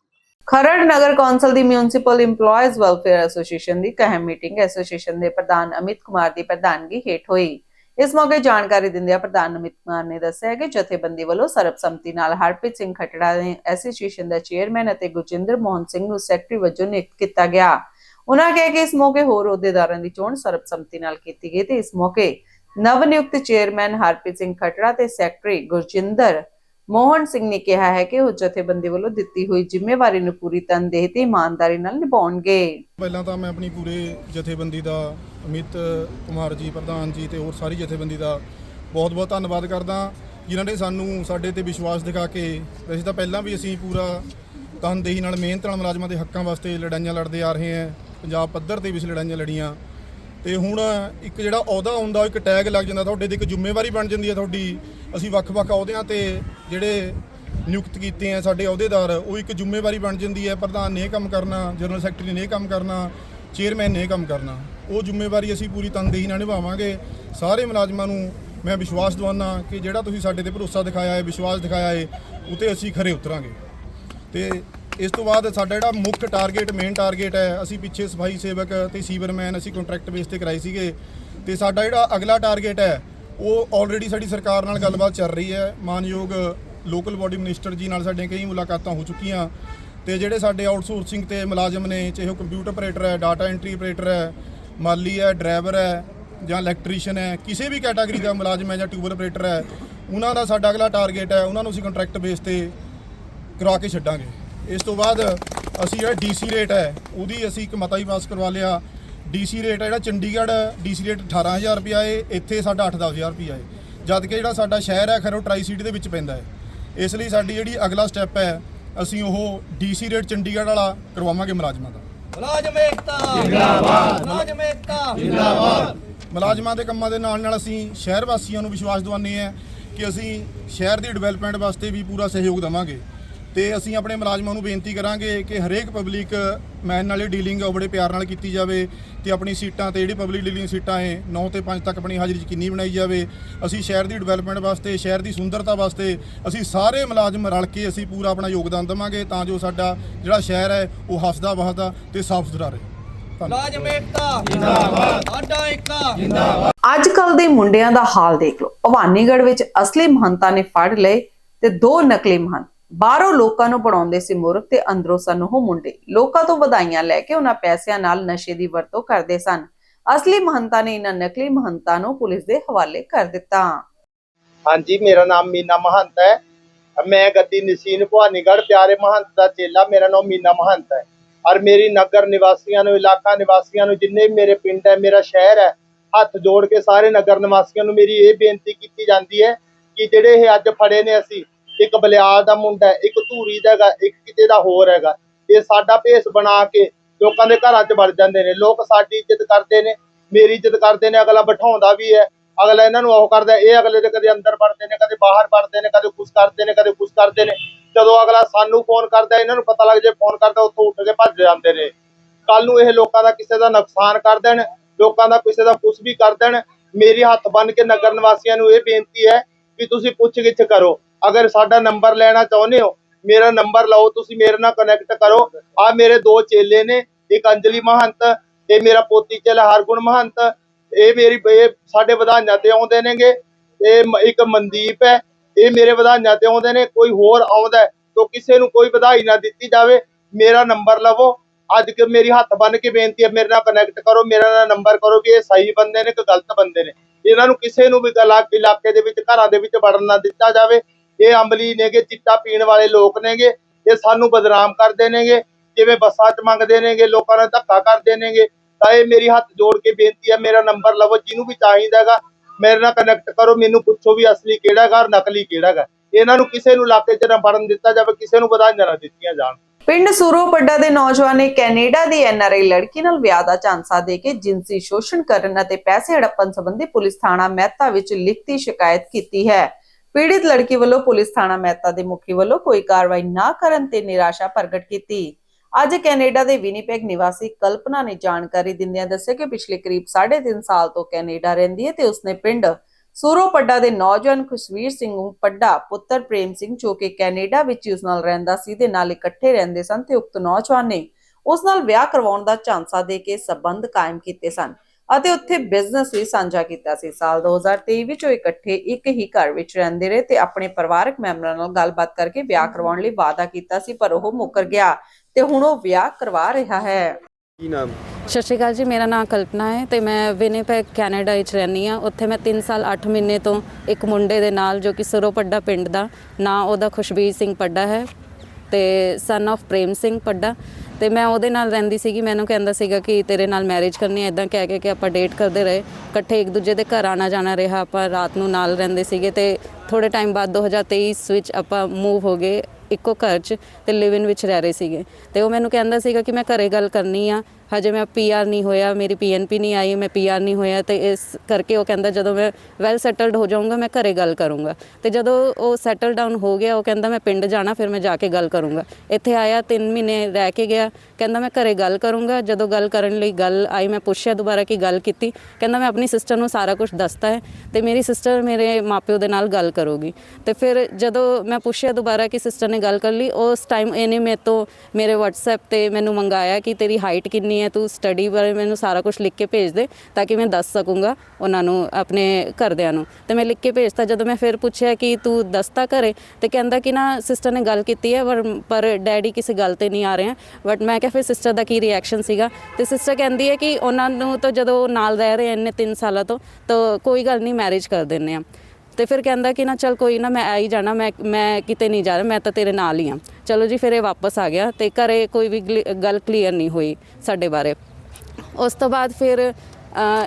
ਖਰੜ ਨਗਰ ਕੌਂਸਲ ਦੀ ਮਿਊਨਿਸਪਲ EMPLOYEES ਵੈਲਫੇਅਰ ਐਸੋਸੀਏਸ਼ਨ ਦੀ ਅਹਿਮ ਮੀਟਿੰਗ ਐਸੋਸੀਏਸ਼ਨ ਦੇ ਪ੍ਰਧਾਨ ਅਮਿਤ ਕੁਮਾਰ ਦੀ ਪ੍ਰਧਾਨਗੀ ਹੇਠ ਹੋਈ। ਇਸ ਮੌਕੇ ਜਾਣਕਾਰੀ ਦਿੰਦਿਆਂ ਪ੍ਰਧਾਨ ਅਮਿਤ ਕੁਮਾਰ ਨੇ ਦੱਸਿਆ ਕਿ ਜਥੇਬੰਦੀ ਵੱਲੋਂ ਸਰਬਸੰਮਤੀ ਨਾਲ ਹਰਪ੍ਰੀਤ ਸਿੰਘ ਖਟੜਾ ਨੇ ਐਸੋਸੀਏਸ਼ਨ ਦਾ ਚੇਅਰਮੈਨ ਅਤੇ ਗੁਰਜਿੰਦਰ ਮੋਹਨ ਸਿੰਘ ਨੂੰ ਸੈਕਟਰੀ ਵਜੋਂ ਨਿਯੁਕਤ ਕੀਤਾ ਗਿਆ। ਉਹਨਾਂ ਕਿਹਾ ਕਿ ਇਸ ਮੌਕੇ ਹੋਰ ਅਹੁਦੇਦਾਰਾਂ ਦੀ ਚੋਣ ਸਰਬਸੰਮਤੀ ਨਾਲ ਕੀਤੀ ਗਈ ਤੇ ਇਸ ਮੌਕੇ ਨਵ ਨਿਯੁਕਤ ਚੇਅਰਮੈਨ ਹਰਪ੍ਰੀਤ ਸਿੰਘ ਖਟੜਾ ਤੇ ਸੈਕਟਰੀ ਗੁਰਜਿੰਦਰ ਮੋਹਨ ਸਿੰਘ ਨੇ ਕਿਹਾ ਹੈ ਕਿ ਉਹ ਜਥੇਬੰਦੀ ਵੱਲੋਂ ਦਿੱਤੀ ਹੋਈ ਜ਼ਿੰਮੇਵਾਰੀ ਨੂੰ ਪੂਰੀ ਤਨਦੇਹੀ ਤੇ ਇਮਾਨਦਾਰੀ ਨਾਲ ਨਿਭਾਉਣਗੇ। ਪਹਿਲਾਂ ਤਾਂ ਮੈਂ ਆਪਣੀ ਪੂਰੇ ਜਥੇਬੰਦੀ ਦਾ, ਅਮਿਤ ਕੁਮਾਰ ਜੀ, ਪ੍ਰਧਾਨ ਜੀ ਤੇ ਹੋਰ ਸਾਰੀ ਜਥੇਬੰਦੀ ਦਾ ਬਹੁਤ-ਬਹੁਤ ਧੰਨਵਾਦ ਕਰਦਾ ਜਿਨ੍ਹਾਂ ਨੇ ਸਾਨੂੰ ਸਾਡੇ ਤੇ ਵਿਸ਼ਵਾਸ ਦਿਖਾ ਕੇ ਵੈਸੇ ਤਾਂ ਪਹਿਲਾਂ ਵੀ ਅਸੀਂ ਪੂਰਾ ਤਨਦੇਹੀ ਨਾਲ ਮਿਹਨਤ ਨਾਲ ਮੁਲਾਜ਼ਮਾਂ ਦੇ ਹੱਕਾਂ ਵਾਸਤੇ ਲੜਾਈਆਂ ਲੜਦੇ ਆ ਰਹੇ ਹਾਂ, ਪੰਜਾਬ ਪੱਧਰ ਤੇ ਵੀ ਅਸੀਂ ਲੜਾਈਆਂ ਲੜੀਆਂ। ਤੇ ਹੁਣ ਇੱਕ ਜਿਹੜਾ ਅਹੁਦਾ ਹੁੰਦਾ, ਇੱਕ ਟੈਗ ਲੱਗ ਜਾਂਦਾ ਤੁਹਾਡੇ ਤੇ, ਇੱਕ ਜ਼ਿੰਮੇਵਾਰੀ ਬਣ ਜਾਂਦੀ ਹੈ ਤੁਹਾਡੀ। ਅਸੀਂ ਵੱਖ-ਵੱਖ ਅਹੁਦਿਆਂ ਤੇ ਜਿਹੜੇ ਨਿਯੁਕਤ ਕੀਤੇ ਆ ਸਾਡੇ ਅਹੁਦੇਦਾਰ, ਉਹ ਇੱਕ ਜ਼ਿੰਮੇਵਾਰੀ ਬਣ ਜਾਂਦੀ ਹੈ। ਪ੍ਰਧਾਨ ਨੇ ਇਹ ਕੰਮ ਕਰਨਾ, ਜਨਰਲ ਸੈਕਟਰੀ ਨੇ ਇਹ ਕੰਮ ਕਰਨਾ, ਚੇਅਰਮੈਨ ਨੇ ਇਹ ਕੰਮ ਕਰਨਾ। ਉਹ ਜ਼ਿੰਮੇਵਾਰੀ ਅਸੀਂ ਪੂਰੀ ਤਨਦੇਹੀ ਨਾਲ ਨਿਭਾਵਾਂਗੇ। ਸਾਰੇ ਮੁਲਾਜ਼ਮਾਂ ਨੂੰ ਮੈਂ ਵਿਸ਼ਵਾਸ ਦਿਵਾਉਣਾ ਕਿ ਜਿਹੜਾ ਤੁਸੀਂ ਸਾਡੇ ਤੇ ਭਰੋਸਾ ਦਿਖਾਇਆ ਹੈ, ਵਿਸ਼ਵਾਸ ਦਿਖਾਇਆ ਹੈ ਉਤੇ ਅਸੀਂ ਖਰੇ ਉਤਰਾਂਗੇ। ਤੇ ਇਸ ਤੋਂ ਬਾਅਦ ਸਾਡਾ ਜਿਹੜਾ ਮੁੱਖ ਟਾਰਗੇਟ ਮੇਨ ਟਾਰਗੇਟ ਹੈ, ਅਸੀਂ ਪਿੱਛੇ ਸਫ਼ਾਈ ਸੇਵਕ ਤੇ ਸੀਵਰਮੈਨ ਅਸੀਂ ਕੰਟਰੈਕਟ ਬੇਸ ਤੇ ਕਰਾਈ ਸੀਗੇ ਤੇ ਸਾਡਾ ਜਿਹੜਾ ਅਗਲਾ ਟਾਰਗੇਟ ਹੈ, ਉਹ ਆਲਰੇਡੀ ਸਾਡੀ ਸਰਕਾਰ ਨਾਲ ਗੱਲਬਾਤ ਚੱਲ ਰਹੀ ਹੈ। ਮਾਨਯੋਗ ਲੋਕਲ ਬਾਡੀ ਮਿਨਿਸਟਰ ਜੀ ਨਾਲ ਸਾਡੀਆਂ ਕਈ ਮੁਲਾਕਾਤਾਂ ਹੋ ਚੁੱਕੀਆਂ ਤੇ ਜਿਹੜੇ ਸਾਡੇ ਆਊਟਸੋਰਸਿੰਗ ਤੇ ਮੁਲਾਜ਼ਮ ਨੇ, ਚਾਹੇ ਉਹ ਕੰਪਿਊਟਰ ਆਪਰੇਟਰ ਹੈ ਡਾਟਾ ਐਂਟਰੀ ਆਪਰੇਟਰ ਹੈ, ਮਾਲੀ ਹੈ ਡਰਾਈਵਰ ਹੈ ਜਾਂ ਇਲੈਕਟ੍ਰੀਸ਼ੀਅਨ ਹੈ, ਕਿਸੇ ਵੀ ਕੈਟਾਗਰੀ ਦਾ ਮੁਲਾਜ਼ਮ ਹੈ ਜਾਂ ਟਿਊਬਰ ਆਪਰੇਟਰ ਹੈ, ਉਹਨਾਂ ਦਾ ਸਾਡਾ ਅਗਲਾ ਟਾਰਗੇਟ ਹੈ, ਉਹਨਾਂ ਨੂੰ ਅਸੀਂ ਕੰਟਰੈਕਟ ਬੇਸ ਤੇ ਕਰਾ ਕੇ ਛੱਡਾਂਗੇ। ਇਸ ਤੋਂ ਬਾਅਦ ਅਸੀਂ ਜਿਹੜਾ ਡੀਸੀ ਰੇਟ ਹੈ ਉਹਦੀ ਅਸੀਂ ਇੱਕ ਮਤਾ ਹੀ ਪਾਸ ਕਰਵਾ ਲਿਆ। ਡੀਸੀ ਰੇਟ ਹੈ ਜਿਹੜਾ ਚੰਡੀਗੜ੍ਹ ਡੀਸੀ ਰੇਟ 18000 ਰੁਪਿਆ ਹੈ ਇੱਥੇ ਸਾਡਾ 8-10000 ਰੁਪਿਆ ਹੈ। ਜਦ ਕਿ ਜਿਹੜਾ ਸਾਡਾ ਸ਼ਹਿਰ ਹੈ ਖਰੋ ਟਰਾਈ ਸਿਟੀ ਦੇ ਵਿੱਚ ਪੈਂਦਾ ਹੈ। ਇਸ ਲਈ ਸਾਡੀ ਜਿਹੜੀ ਅਗਲਾ ਸਟੈਪ ਹੈ ਅਸੀਂ ਉਹ ਡੀਸੀ ਰੇਟ ਚੰਡੀਗੜ੍ਹ ਵਾਲਾ ਕਰਵਾਵਾਂਗੇ ਮੁਲਾਜ਼ਮਾਂ ਦਾ। ਮੁਲਾਜ਼ਮ ਏਕਤਾ ਜਿੰਦਾਬਾਦ। ਮੁਲਾਜ਼ਮ ਏਕਤਾ ਮੁਲਾਜ਼ਮਾਂ ਦੇ ਕੰਮਾਂ ਦੇ ਨਾਲ ਨਾਲ ਅਸੀਂ ਸ਼ਹਿਰ ਵਾਸੀਆਂ ਨੂੰ ਵਿਸ਼ਵਾਸ ਦਿਵਾਉਂਦੇ ਹਾਂ ਕਿ ਅਸੀਂ ਸ਼ਹਿਰ ਦੀ ਡਿਵੈਲਪਮੈਂਟ ਵਾਸਤੇ ਵੀ ਪੂਰਾ ਸਹਿਯੋਗ ਦੇਵਾਂਗੇ। ਤੇ ਅਸੀਂ ਆਪਣੇ ਮੁਲਾਜ਼ਮਾਂ ਨੂੰ ਬੇਨਤੀ ਕਰਾਂਗੇ ਕਿ ਹਰੇਕ ਪਬਲਿਕ ਮੈਨ ਨਾਲ ਡੀਲਿੰਗ ਉਹ ਬੜੇ ਪਿਆਰ ਨਾਲ ਕੀਤੀ ਜਾਵੇ ਤੇ ਆਪਣੀ ਸੀਟਾਂ ਤੇ ਜਿਹੜੀ ਪਬਲਿਕ ਡੀਲਿੰਗ ਸੀਟਾਂ ਹੈ 9 ਤੇ 5 ਤੱਕ ਆਪਣੀ ਹਾਜ਼ਰੀ ਯਕੀਨੀ ਬਣਾਈ ਜਾਵੇ। ਅਸੀਂ ਸ਼ਹਿਰ ਦੀ ਡਿਵੈਲਪਮੈਂਟ ਵਾਸਤੇ ਸ਼ਹਿਰ ਦੀ ਸੁੰਦਰਤਾ ਵਾਸਤੇ ਅਸੀਂ ਸਾਰੇ ਮੁਲਾਜ਼ਮ ਰਲ ਕੇ ਅਸੀਂ ਪੂਰਾ ਆਪਣਾ ਯੋਗਦਾਨ ਦੇਵਾਂਗੇ ਤਾਂ ਜੋ ਸਾਡਾ ਜਿਹੜਾ ਸ਼ਹਿਰ ਹੈ ਉਹ ਹੱਸਦਾ ਵਸਦਾ ਤੇ ਸਾਫ਼ ਸੁਥਰਾ ਰਹੇ। ਮੁਲਾਜ਼ਮ ਏਕਤਾ। ਜਿੰਦਾਬਾਦ। ਸਾਡਾ ਏਕਤਾ। ਅੱਜ ਕੱਲ ਦੇ ਮੁੰਡਿਆਂ ਦਾ ਹਾਲ ਦੇਖ ਲਓ। ਭਵਾਨੀਗੜ੍ਹ ਵਿੱਚ ਅਸਲੀ ਮਹੰਤਾਂ ਨੇ ਫੜ ਲਏ ਤੇ ਦੋ ਨਕਲੀ ਮਹੰਤ ਬਾਹਰੋਂ ਲੋਕਾਂ ਨੂੰ ਬਣਾਉਂਦੇ ਸੀ ਮੁਰਖ ਤੇ ਅੰਦਰੋਂ ਸਨ ਉਹ ਮੁੰਡੇ। ਲੋਕਾਂ ਤੋਂ ਵਧਾਈਆਂ ਲੈ ਕੇ ਉਹਨਾਂ ਪੈਸਿਆਂ ਨਾਲ ਨਸ਼ੇ ਦੀ ਵਰਤੋਂ ਕਰਦੇ ਸਨ। ਅਸਲੀ ਮਹੰਤਾਂ ਨੇ ਇਹਨਾਂ ਨਕਲੀ ਮਹੰਤਾਂ ਨੂੰ ਪੁਲਿਸ ਦੇ ਹਵਾਲੇ ਕਰ ਦਿੱਤਾ। ਹਾਂਜੀ, ਮੇਰਾ ਨਾਮ ਮੀਨਾ ਮਹੰਤ ਹੈ। ਮੈਂ ਗੱਦੀ ਨਸੀਨ ਭਵਾਨੀਗੜ੍ਹ, ਪਿਆਰੇ ਮਹੰਤ ਦਾ ਚੇਲਾ। ਮੇਰਾ ਨਾਮ ਮੀਨਾ ਮਹੰਤ ਹੈ। ਔਰ ਮੇਰੀ ਨਗਰ ਨਿਵਾਸੀਆਂ ਨੂੰ, ਇਲਾਕਾ ਨਿਵਾਸੀਆਂ ਨੂੰ, ਜਿੰਨੇ ਵੀ ਮੇਰੇ ਪਿੰਡ ਹੈ, ਮੇਰਾ ਸ਼ਹਿਰ ਹੈ, ਹੱਥ ਜੋੜ ਕੇ ਸਾਰੇ ਨਗਰ ਨਿਵਾਸੀਆਂ ਨੂੰ ਮੇਰੀ ਇਹ ਬੇਨਤੀ ਕੀਤੀ ਜਾਂਦੀ ਹੈ ਕਿ ਜਿਹੜੇ ਇਹ ਅੱਜ ਫੜੇ ਨੇ ਅਸੀਂ ਇੱਕ ਬਲਿਆਲ ਦਾ ਮੁੰਡਾ ਹੈ, ਇੱਕ ਧੂਰੀ ਦਾ ਹੈਗਾ, ਇੱਕ ਕਿਤੇ ਦਾ ਹੋਰ ਹੈਗਾ। ਇਹ ਸਾਡਾ ਭੇਸ ਬਣਾ ਕੇ ਲੋਕਾਂ ਦੇ ਘਰਾਂ 'ਚ ਵੜ ਜਾਂਦੇ ਨੇ। ਲੋਕ ਸਾਡੀ ਇੱਜ਼ਤ ਕਰਦੇ ਨੇ, ਮੇਰੀ ਇੱਜ਼ਤ ਕਰਦੇ ਨੇ, ਅਗਲਾ ਬਿਠਾਉਂਦਾ ਵੀ ਹੈ। ਅਗਲਾ ਇਹਨਾਂ ਨੂੰ ਉਹ ਕਰਦਾ, ਇਹ ਅਗਲੇ ਦੇ ਕਦੇ ਅੰਦਰ ਵੜਦੇ ਨੇ, ਕਦੇ ਬਾਹਰ ਵੜਦੇ ਨੇ, ਕਦੇ ਕੁਛ ਕਰਦੇ ਨੇ, ਕਦੇ ਕੁਛ ਕਰਦੇ ਨੇ। ਜਦੋਂ ਅਗਲਾ ਸਾਨੂੰ ਫੋਨ ਕਰਦਾ, ਇਹਨਾਂ ਨੂੰ ਪਤਾ ਲੱਗ ਜੇ ਫੋਨ ਕਰਦਾ, ਉੱਥੋਂ ਉੱਠ ਕੇ ਭੱਜ ਜਾਂਦੇ ਨੇ। ਕੱਲ ਨੂੰ ਇਹ ਲੋਕਾਂ ਦਾ ਕਿਸੇ ਦਾ ਨੁਕਸਾਨ ਕਰ ਦੇਣ, ਲੋਕਾਂ ਦਾ ਕਿਸੇ ਦਾ ਕੁਛ ਵੀ ਕਰ ਦੇਣ, ਮੇਰੀ ਹੱਥ ਬੰਨ ਕੇ ਨਗਰ ਨਿਵਾਸੀਆਂ ਨੂੰ ਇਹ ਬੇਨਤੀ ਹੈ ਕਿ ਤੁਸੀਂ ਪੁੱਛ ਗਿੱਛ ਕਰੋ। ਅਗਰ ਸਾਡਾ ਨੰਬਰ ਲੈਣਾ ਚਾਹੁੰਦੇ ਹੋ, ਮੇਰਾ ਨੰਬਰ ਲਓ, ਤੁਸੀਂ ਮੇਰੇ ਨਾਲ ਕਨੈਕਟ ਕਰੋ। ਆ ਮੇਰੇ ਦੋ ਚੇਲੇ ਨੇ, ਇੱਕ ਅੰਜਲੀ ਮਹੰਤ ਇਹ ਮੇਰਾ ਪੋਤੀ ਚੇਲਾ ਹਰਗੁਣ ਮਹੰਤ। ਇਹ ਮੇਰੀ, ਇਹ ਸਾਡੇ ਵਧਾਈਆਂ ਤੇ ਆਉਂਦੇ ਨੇਗੇ। ਇਹ ਇੱਕ ਮਨਦੀਪ ਹੈ, ਇਹ ਮੇਰੇ ਵਧਾਈਆਂ ਤੇ ਆਉਂਦੇ ਨੇ। ਕੋਈ ਹੋਰ ਆਉਂਦਾ ਤਾਂ ਕਿਸੇ ਨੂੰ ਕੋਈ ਵਧਾਈ ਨਾ ਦਿੱਤੀ ਜਾਵੇ, ਮੇਰਾ ਨੰਬਰ ਲਵੋ। ਅੱਜ ਕਿ ਮੇਰੀ ਹੱਥ ਬੰਨ ਕੇ ਬੇਨਤੀ ਹੈ, ਮੇਰੇ ਨਾਲ ਕਨੈਕਟ ਕਰੋ, ਮੇਰਾ ਨਾਲ ਨੰਬਰ ਕਰੋ ਵੀ ਇਹ ਸਹੀ ਬੰਦੇ ਨੇ ਕਿ ਗਲਤ ਬੰਦੇ ਨੇ। ਇਹਨਾਂ ਨੂੰ ਕਿਸੇ ਨੂੰ ਵੀ ਗਲਾ, ਇਲਾਕੇ ਦੇ ਵਿੱਚ, ਘਰਾਂ ਦੇ ਵਿੱਚ ਵੜਨ ਨਾ ਦਿੱਤਾ ਜਾਵੇ। ਇਹ ਅੰਬਲੀ ਨੇਗੇ, ਚਿੱਟਾ ਪੀਣ ਵਾਲੇ ਲੋਕ ਨੇਗੇ, ਇਹ ਸਾਨੂੰ ਬਦਨਾਮ ਕਰਦੇ ਨੇਗੇ, ਜਿਵੇਂ ਬੱਸਾਂ 'ਚ ਮੰਗਦੇ ਨੇਗੇ, ਲੋਕਾਂ ਨਾਲ ਧੱਕਾ ਕਰਦੇ ਨੇਗੇ, ਤਾਂ ਇਹ ਮੇਰੀ ਹੱਥ ਜੋੜ ਕੇ ਬੇਨਤੀ ਹੈ, ਮੇਰਾ ਨੰਬਰ ਲਵੋ, ਜਿਹਨੂੰ ਵੀ ਚਾਹੀਦਾ ਹੈਗਾ, ਮੇਰੇ ਨਾਲ ਕਨੈਕਟ ਕਰੋ, ਮੈਨੂੰ ਪੁੱਛੋ ਵੀ ਅਸਲੀ ਕਿਹੜਾ ਹੈਗਾ ਔਰ ਨਕਲੀ ਕਿਹੜਾ ਹੈਗਾ। ਇਹਨਾਂ ਨੂੰ ਕਿਸੇ ਨੂੰ ਇਲਾਕੇ 'ਚ ਨਾ ਫੜਨ ਦਿੱਤਾ ਜਾਵੇ, ਕਿਸੇ ਨੂੰ ਵਧਾਈਆਂ ਨਾ ਦਿੱਤੀਆਂ ਜਾਣ। ਪਿੰਡ ਸੂਰੋਪੱਡਾ ਦੇ ਨੌਜਵਾਨ ਨੇ ਕੈਨੇਡਾ ਦੀ ਐਨਆਰਆਈ ਲੜਕੀ ਨਾਲ ਵਿਆਹ ਦਾ ਝਾਂਸਾ ਦੇ ਕੇ ਜਿਨਸੀ ਸ਼ੋਸ਼ਣ ਕਰਨ ਅਤੇ ਪੈਸੇ ਹੜੱਪਣ ਸੰਬੰਧੀ ਪੁਲਿਸ ਥਾਣਾ ਮਹਿਤਾ ਵਿੱਚ ਲਿਖਤੀ ਸ਼ਿਕਾਇਤ ਕੀਤੀ ਹੈ। ਪੀੜਿਤ ਲੜਕੀ ਵੱਲੋਂ ਪੁਲਿਸ ਥਾਣਾ ਮਹਿਤਾ ਦੇ ਮੁਖੀ ਵੱਲੋਂ ਕੋਈ ਕਾਰਵਾਈ ਨਾ ਕਰਨ ਤੇ ਨਿਰਾਸ਼ਾ ਪ੍ਰਗਟ ਕੀਤੀ। ਅੱਜ ਕੈਨੇਡਾ ਦੇ ਵਿਨੀਪੈਗ ਨਿਵਾਸੀ ਕਲਪਨਾ ਨੇ ਜਾਣਕਾਰੀ ਦਿੰਦਿਆਂ ਦੱਸਿਆ ਕਿ ਪਿਛਲੇ ਕਰੀਬ 3.5 ਸਾਲ ਤੋਂ ਕੈਨੇਡਾ ਰਹਿੰਦੀ ਹੈ ਤੇ ਉਸਨੇ ਪਿੰਡ ਸੂਰੋਪੱਡਾ ਦੇ ਨੌਜਵਾਨ ਖੁਸ਼ਵੀਰ ਸਿੰਘ ਪੱਡਾ ਪੁੱਤਰ ਪ੍ਰੇਮ ਸਿੰਘ ਜੋ ਕਿ ਕੈਨੇਡਾ ਵਿੱਚ ਉਸ ਨਾਲ ਰਹਿੰਦਾ ਸੀ ਦੇ ਨਾਲ ਇਕੱਠੇ ਰਹਿੰਦੇ ਸਨ ਤੇ ਉਕਤ ਨੌਜਵਾਨ ਨੇ ਉਸ ਨਾਲ ਵਿਆਹ ਕਰਵਾਉਣ ਦਾ ਝਾਂਸਾ ਦੇ ਕੇ ਸਬੰਧ ਕਾਇਮ ਕੀਤੇ ਸਨ। ਅਤੇ ਉੱਥੇ ਬਿਜ਼ਨਸ ਵੀ ਸਾਂਝਾ ਕੀਤਾ ਸੀ। ਸਾਲ 2023 ਵਿੱਚ ਉਹ ਇਕੱਠੇ ਇੱਕ ਹੀ ਘਰ ਵਿੱਚ ਰਹਿੰਦੇ ਰਹੇ ਤੇ ਆਪਣੇ ਪਰਿਵਾਰਕ ਮੈਂਬਰਾਂ ਨਾਲ ਗੱਲਬਾਤ ਕਰਕੇ ਵਿਆਹ ਕਰਵਾਉਣ ਲਈ ਵਾਅਦਾ ਕੀਤਾ ਸੀ ਪਰ ਉਹ ਮੁੱਕਰ ਗਿਆ ਤੇ ਹੁਣ ਉਹ ਵਿਆਹ ਕਰਵਾ ਰਿਹਾ ਹੈ। ਕੀ ਨਾਮ? ਸਤਿ ਸ਼੍ਰੀ ਅਕਾਲ ਜੀ ਮੇਰਾ ਨਾਮ ਕਲਪਨਾ ਹੈ ਤੇ ਮੈਂ ਵਿਨੀਪੈਗ ਕੈਨੇਡਾ ਵਿੱਚ ਰਹਿੰਦੀ ਆ ਉੱਥੇ ਮੈਂ 3 ਸਾਲ 8 ਮਹੀਨੇ ਤੋਂ ਇੱਕ ਮੁੰਡੇ ਦੇ ਨਾਲ ਜੋ ਕਿ ਸਰੋਪੱਡਾ ਪਿੰਡ ਦਾ ਨਾਂ ਉਹਦਾ ਖੁਸ਼ਬੀਰ ਸਿੰਘ ਪੱਡਾ ਹੈ ਤੇ ਸਨ of ਪ੍ਰੇਮ ਸਿੰਘ ਪੱਡਾ ਤੇ ਮੈਂ ਉਹਦੇ ਨਾਲ ਰਹਿੰਦੀ ਸੀਗੀ, ਮੈਨੂੰ ਕਹਿੰਦਾ ਸੀਗਾ ਕਿ ਤੇਰੇ ਨਾਲ ਮੈਰਿਜ ਕਰਨੀ ਹੈ ਇਦਾਂ ਕਹਿ ਕੇ ਕਿ ਆਪਾਂ ਡੇਟ ਕਰਦੇ ਰਹੇ। ਇਕੱਠੇ ਇੱਕ ਦੂਜੇ ਦੇ ਘਰ ਆਣਾ ਜਾਣਾ ਰਿਹਾ, ਆਪਾਂ ਰਾਤ ਨੂੰ ਨਾਲ ਰਹਿੰਦੇ ਸੀਗੇ ਤੇ ਥੋੜੇ ਟਾਈਮ ਬਾਅਦ 2023 ਵਿੱਚ ਆਪਾਂ ਮੂਵ ਹੋ ਗਏ ਇੱਕੋ ਘਰ 'ਚ ਤੇ ਲਿਵ ਇਨ ਵਿੱਚ ਰਹਿ ਰਹੇ ਸੀਗੇ। ਤੇ ਉਹ ਮੈਨੂੰ ਕਹਿੰਦਾ ਸੀਗਾ ਕਿ ਮੈਂ ਘਰੇ ਗੱਲ ਕਰਨੀ ਆ ਹਜੇ ਮੈਂ ਪੀਆਰ ਨਹੀਂ ਹੋਇਆ, ਮੇਰੀ ਪੀਐਨਪੀ ਨਹੀਂ ਆਈ, ਮੈਂ ਪੀਆਰ ਨਹੀਂ ਹੋਇਆ ਤੇ ਇਸ ਕਰਕੇ ਉਹ ਕਹਿੰਦਾ ਜਦੋਂ ਮੈਂ ਵੈਲ ਸੈਟਲਡ ਹੋ ਜਾਊਂਗਾ, ਮੈਂ ਘਰੇ ਗੱਲ ਕਰੂੰਗਾ। ਤੇ ਜਦੋਂ ਉਹ ਸੈਟਲ ਡਾਊਨ ਹੋ ਗਿਆ, ਉਹ ਕਹਿੰਦਾ ਮੈਂ ਪਿੰਡ ਜਾਣਾ, ਫਿਰ ਮੈਂ ਜਾ ਕੇ ਗੱਲ ਕਰੂੰਗਾ। ਇੱਥੇ ਆਇਆ 3 ਮਹੀਨੇ ਰਹਿ ਕੇ ਗਿਆ, ਕਹਿੰਦਾ ਮੈਂ ਘਰੇ ਗੱਲ ਕਰੂੰਗਾ, ਜਦੋਂ ਗੱਲ ਕਰਨ ਲਈ ਗੱਲ ਆਈ, ਮੈਂ ਪੁੱਛਿਆ ਦੁਬਾਰਾ ਕਿ ਗੱਲ ਕੀਤੀ, ਕਹਿੰਦਾ ਮੈਂ ਆਪਣੀ ਸਿਸਟਰ ਨੂੰ ਸਾਰਾ ਕੁਝ ਦੱਸਤਾ ਹੈ ਤੇ ਮੇਰੀ ਸਿਸਟਰ ਮੇਰੇ ਮਾਪਿਓ ਦੇ ਨਾਲ ਗੱਲ ਕਰੂਗੀ। ਤੇ ਫਿਰ ਜਦੋਂ ਮੈਂ ਪੁੱਛਿਆ ਦੁਬਾਰਾ ਕਿ ਸਿਸਟਰ ਨੇ ਗੱਲ ਕਰ ਲਈ, ਉਸ ਟਾਈਮ ਇਹਨੇ ਮੇਰੇ ਤੋਂ ਮੇਰੇ WhatsApp ਤੇ ਮੈਨੂੰ ਮੰਗਾਇਆ ਕਿ ਤੇਰੀ ਹਾਈਟ ਕਿੰਨੀ ਹੈ, ਤੂੰ ਸਟੱਡੀ ਬਾਰੇ ਮੈਨੂੰ ਸਾਰਾ ਕੁਝ ਲਿਖ ਕੇ ਭੇਜ ਦੇ ਤਾਂ ਕਿ ਮੈਂ ਦੱਸ ਸਕੂੰਗਾ ਉਹਨਾਂ ਨੂੰ, ਆਪਣੇ ਘਰਦਿਆਂ ਨੂੰ। ਤੇ ਮੈਂ ਲਿਖ ਕੇ ਭੇਜਤਾ, ਜਦੋਂ ਮੈਂ ਫਿਰ ਪੁੱਛਿਆ ਕਿ ਤੂੰ ਦੱਸਤਾ ਘਰੇ, ਤੇ ਕਹਿੰਦਾ ਕਿ ਨਾ ਸਿਸਟਰ ਨੇ ਗੱਲ ਕੀਤੀ ਹੈ, ਪਰ ਪਰ ਡੈਡੀ ਕਿਸੇ ਗੱਲ ਤੇ ਨਹੀਂ ਆ ਰਹੇ ਬਟ ਮੈਂ ਕਿਹਾ ਫਿਰ ਸਿਸਟਰ ਦਾ ਕੀ ਰਿਐਕਸ਼ਨ ਸੀਗਾ? ਤੇ ਸਿਸਟਰ ਕਹਿੰਦੀ ਹੈ ਕਿ ਉਹਨਾਂ ਨੂੰ ਤਾਂ ਜਦੋਂ ਉਹ ਨਾਲ ਰਹਿ ਰਹੇ ਇੰਨੇ 3 ਸਾਲਾਂ ਤੋਂ, ਤਾਂ ਕੋਈ ਗੱਲ ਨਹੀਂ ਮੈਰਿਜ ਕਰ ਦਿੰਨੇ ਆ ਤੇ ਫਿਰ ਕਹਿੰਦਾ ਕਿ ਨਾ ਚੱਲ ਕੋਈ ਨਾ ਮੈਂ ਆ ਹੀ ਜਾਣਾ, ਮੈਂ ਮੈਂ ਕਿਤੇ ਨਹੀਂ ਜਾ ਰਿਹਾ, ਮੈਂ ਤਾਂ ਤੇਰੇ ਨਾਲ ਹੀ ਆ। ਚਲੋ ਜੀ, ਫਿਰ ਇਹ ਵਾਪਸ ਆ ਗਿਆ ਤੇ ਘਰੇ ਕੋਈ ਵੀ ਗਲੀ- ਗੱਲ ਕਲੀਅਰ ਨਹੀਂ ਹੋਈ ਸਾਡੇ ਬਾਰੇ। ਉਸ ਤੋਂ ਬਾਅਦ ਫਿਰ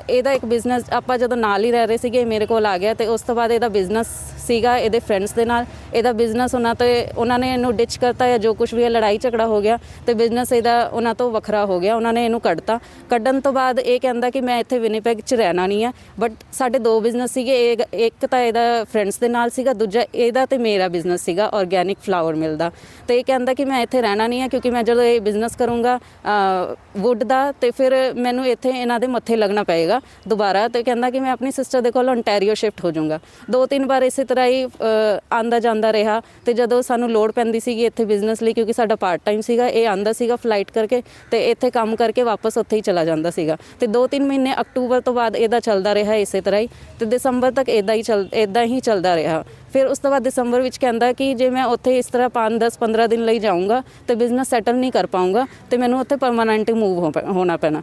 ਇਹਦਾ ਇੱਕ ਬਿਜ਼ਨਸ ਆਪਾਂ ਜਦੋਂ ਨਾਲ ਹੀ ਰਹਿ ਰਹੇ ਸੀਗੇ, ਇਹ ਮੇਰੇ ਕੋਲ ਆ ਗਿਆ ਤੇ ਉਸ ਤੋਂ ਬਾਅਦ ਇਹਦਾ ਬਿਜ਼ਨਸ ਸੀਗਾ ਇਹਦੇ ਫਰੈਂਡਸ ਦੇ ਨਾਲ। ਇਹਦਾ ਬਿਜ਼ਨਸ ਉਹਨਾਂ ਤੇ, ਉਹਨਾਂ ਨੇ ਇਹਨੂੰ ਡਿਚ ਕਰਤਾ ਜਾਂ ਜੋ ਕੁਝ ਵੀ ਹੈ, ਲੜਾਈ ਝਗੜਾ ਹੋ ਗਿਆ ਤੇ ਬਿਜ਼ਨਸ ਇਹਦਾ ਉਹਨਾਂ ਤੋਂ ਵੱਖਰਾ ਹੋ ਗਿਆ, ਉਹਨਾਂ ਨੇ ਇਹਨੂੰ ਕੱਢਤਾ। ਕੱਢਣ ਤੋਂ ਬਾਅਦ ਇਹ ਕਹਿੰਦਾ ਕਿ ਮੈਂ ਇੱਥੇ ਵਿਨੀਪੈਗ 'ਚ ਰਹਿਣਾ ਨਹੀਂ ਹੈ ਬਟ ਸਾਡੇ ਦੋ ਬਿਜ਼ਨਸ ਸੀਗੇ, ਇਹ ਇੱਕ ਤਾਂ ਇਹਦਾ ਫਰੈਂਡਸ ਦੇ ਨਾਲ ਸੀਗਾ, ਦੂਜਾ ਇਹਦਾ ਤੇ ਮੇਰਾ ਬਿਜ਼ਨਸ ਸੀਗਾ ਆਰਗੈਨਿਕ ਫਲਾਵਰ ਮਿਲ ਦਾ। ਤੇ ਇਹ ਕਹਿੰਦਾ ਕਿ ਮੈਂ ਇੱਥੇ ਰਹਿਣਾ ਨਹੀਂ ਹੈ ਕਿਉਂਕਿ ਮੈਂ ਜਦੋਂ ਇਹ ਬਿਜ਼ਨਸ ਕਰੂੰਗਾ ਵੁੱਡ ਦਾ ਤੇ ਫਿਰ ਮੈਨੂੰ ਇੱਥੇ ਇਹਨਾਂ ਦੇ ਮੱਥੇ ਲੱਗਣਾ ਪਏਗਾ ਦੁਬਾਰਾ ਤੇ ਕਹਿੰਦਾ ਕਿ ਮੈਂ ਆਪਣੀ ਸਿਸਟਰ ਦੇ ਕੋਲ ontario ਸ਼ਿਫਟ ਹੋ ਜਾਊਂਗਾ ਦੋ ਤਿੰਨ ਵਾਰ ਇਸੇ ਤਰ੍ਹਾਂ ਹੀ ਆਂਦਾ ਜਾਂਦਾ ਰਿਹਾ ਤੇ ਜਦੋਂ ਸਾਨੂੰ ਲੋੜ ਪੈਂਦੀ ਸੀਗੀ ਇੱਥੇ ਬਿਜ਼ਨਸ ਲਈ ਕਿਉਂਕਿ ਸਾਡਾ ਪਾਰਟ ਟਾਈਮ ਸੀਗਾ ਇਹ ਆਂਦਾ ਸੀਗਾ ਫਲਾਈਟ ਕਰਕੇ ਤੇ ਇੱਥੇ ਕੰਮ ਕਰਕੇ ਵਾਪਸ ਉੱਥੇ ਹੀ ਚਲਾ ਜਾਂਦਾ ਸੀਗਾ ਤੇ ਦੋ ਤਿੰਨ ਮਹੀਨੇ ਅਕਤੂਬਰ ਤੋਂ ਬਾਅਦ ਇਹਦਾ ਚੱਲਦਾ ਰਿਹਾ ਇਸੇ ਤਰ੍ਹਾਂ ਹੀ ਤੇ ਦਸੰਬਰ ਤੱਕ ਇਦਾਂ ਹੀ ਚੱਲ ਇਦਾਂ ਹੀ ਚੱਲਦਾ ਰਿਹਾ ਫਿਰ ਉਸ ਤੋਂ ਬਾਅਦ ਦਸੰਬਰ ਵਿੱਚ ਕਹਿੰਦਾ ਕਿ ਜੇ ਮੈਂ ਉੱਥੇ ਇਸ ਤਰ੍ਹਾਂ 5 10 15 ਦਿਨ ਲਈ ਜਾਊਂਗਾ ਤੇ ਬਿਜ਼ਨਸ ਸੈਟਲ ਨਹੀਂ ਕਰ ਪਾਊਂਗਾ ਤੇ ਮੈਨੂੰ ਉੱਥੇ ਪਰਮਾਨੈਂਟ ਮੂਵ ਹੋਣਾ ਪੈਣਾ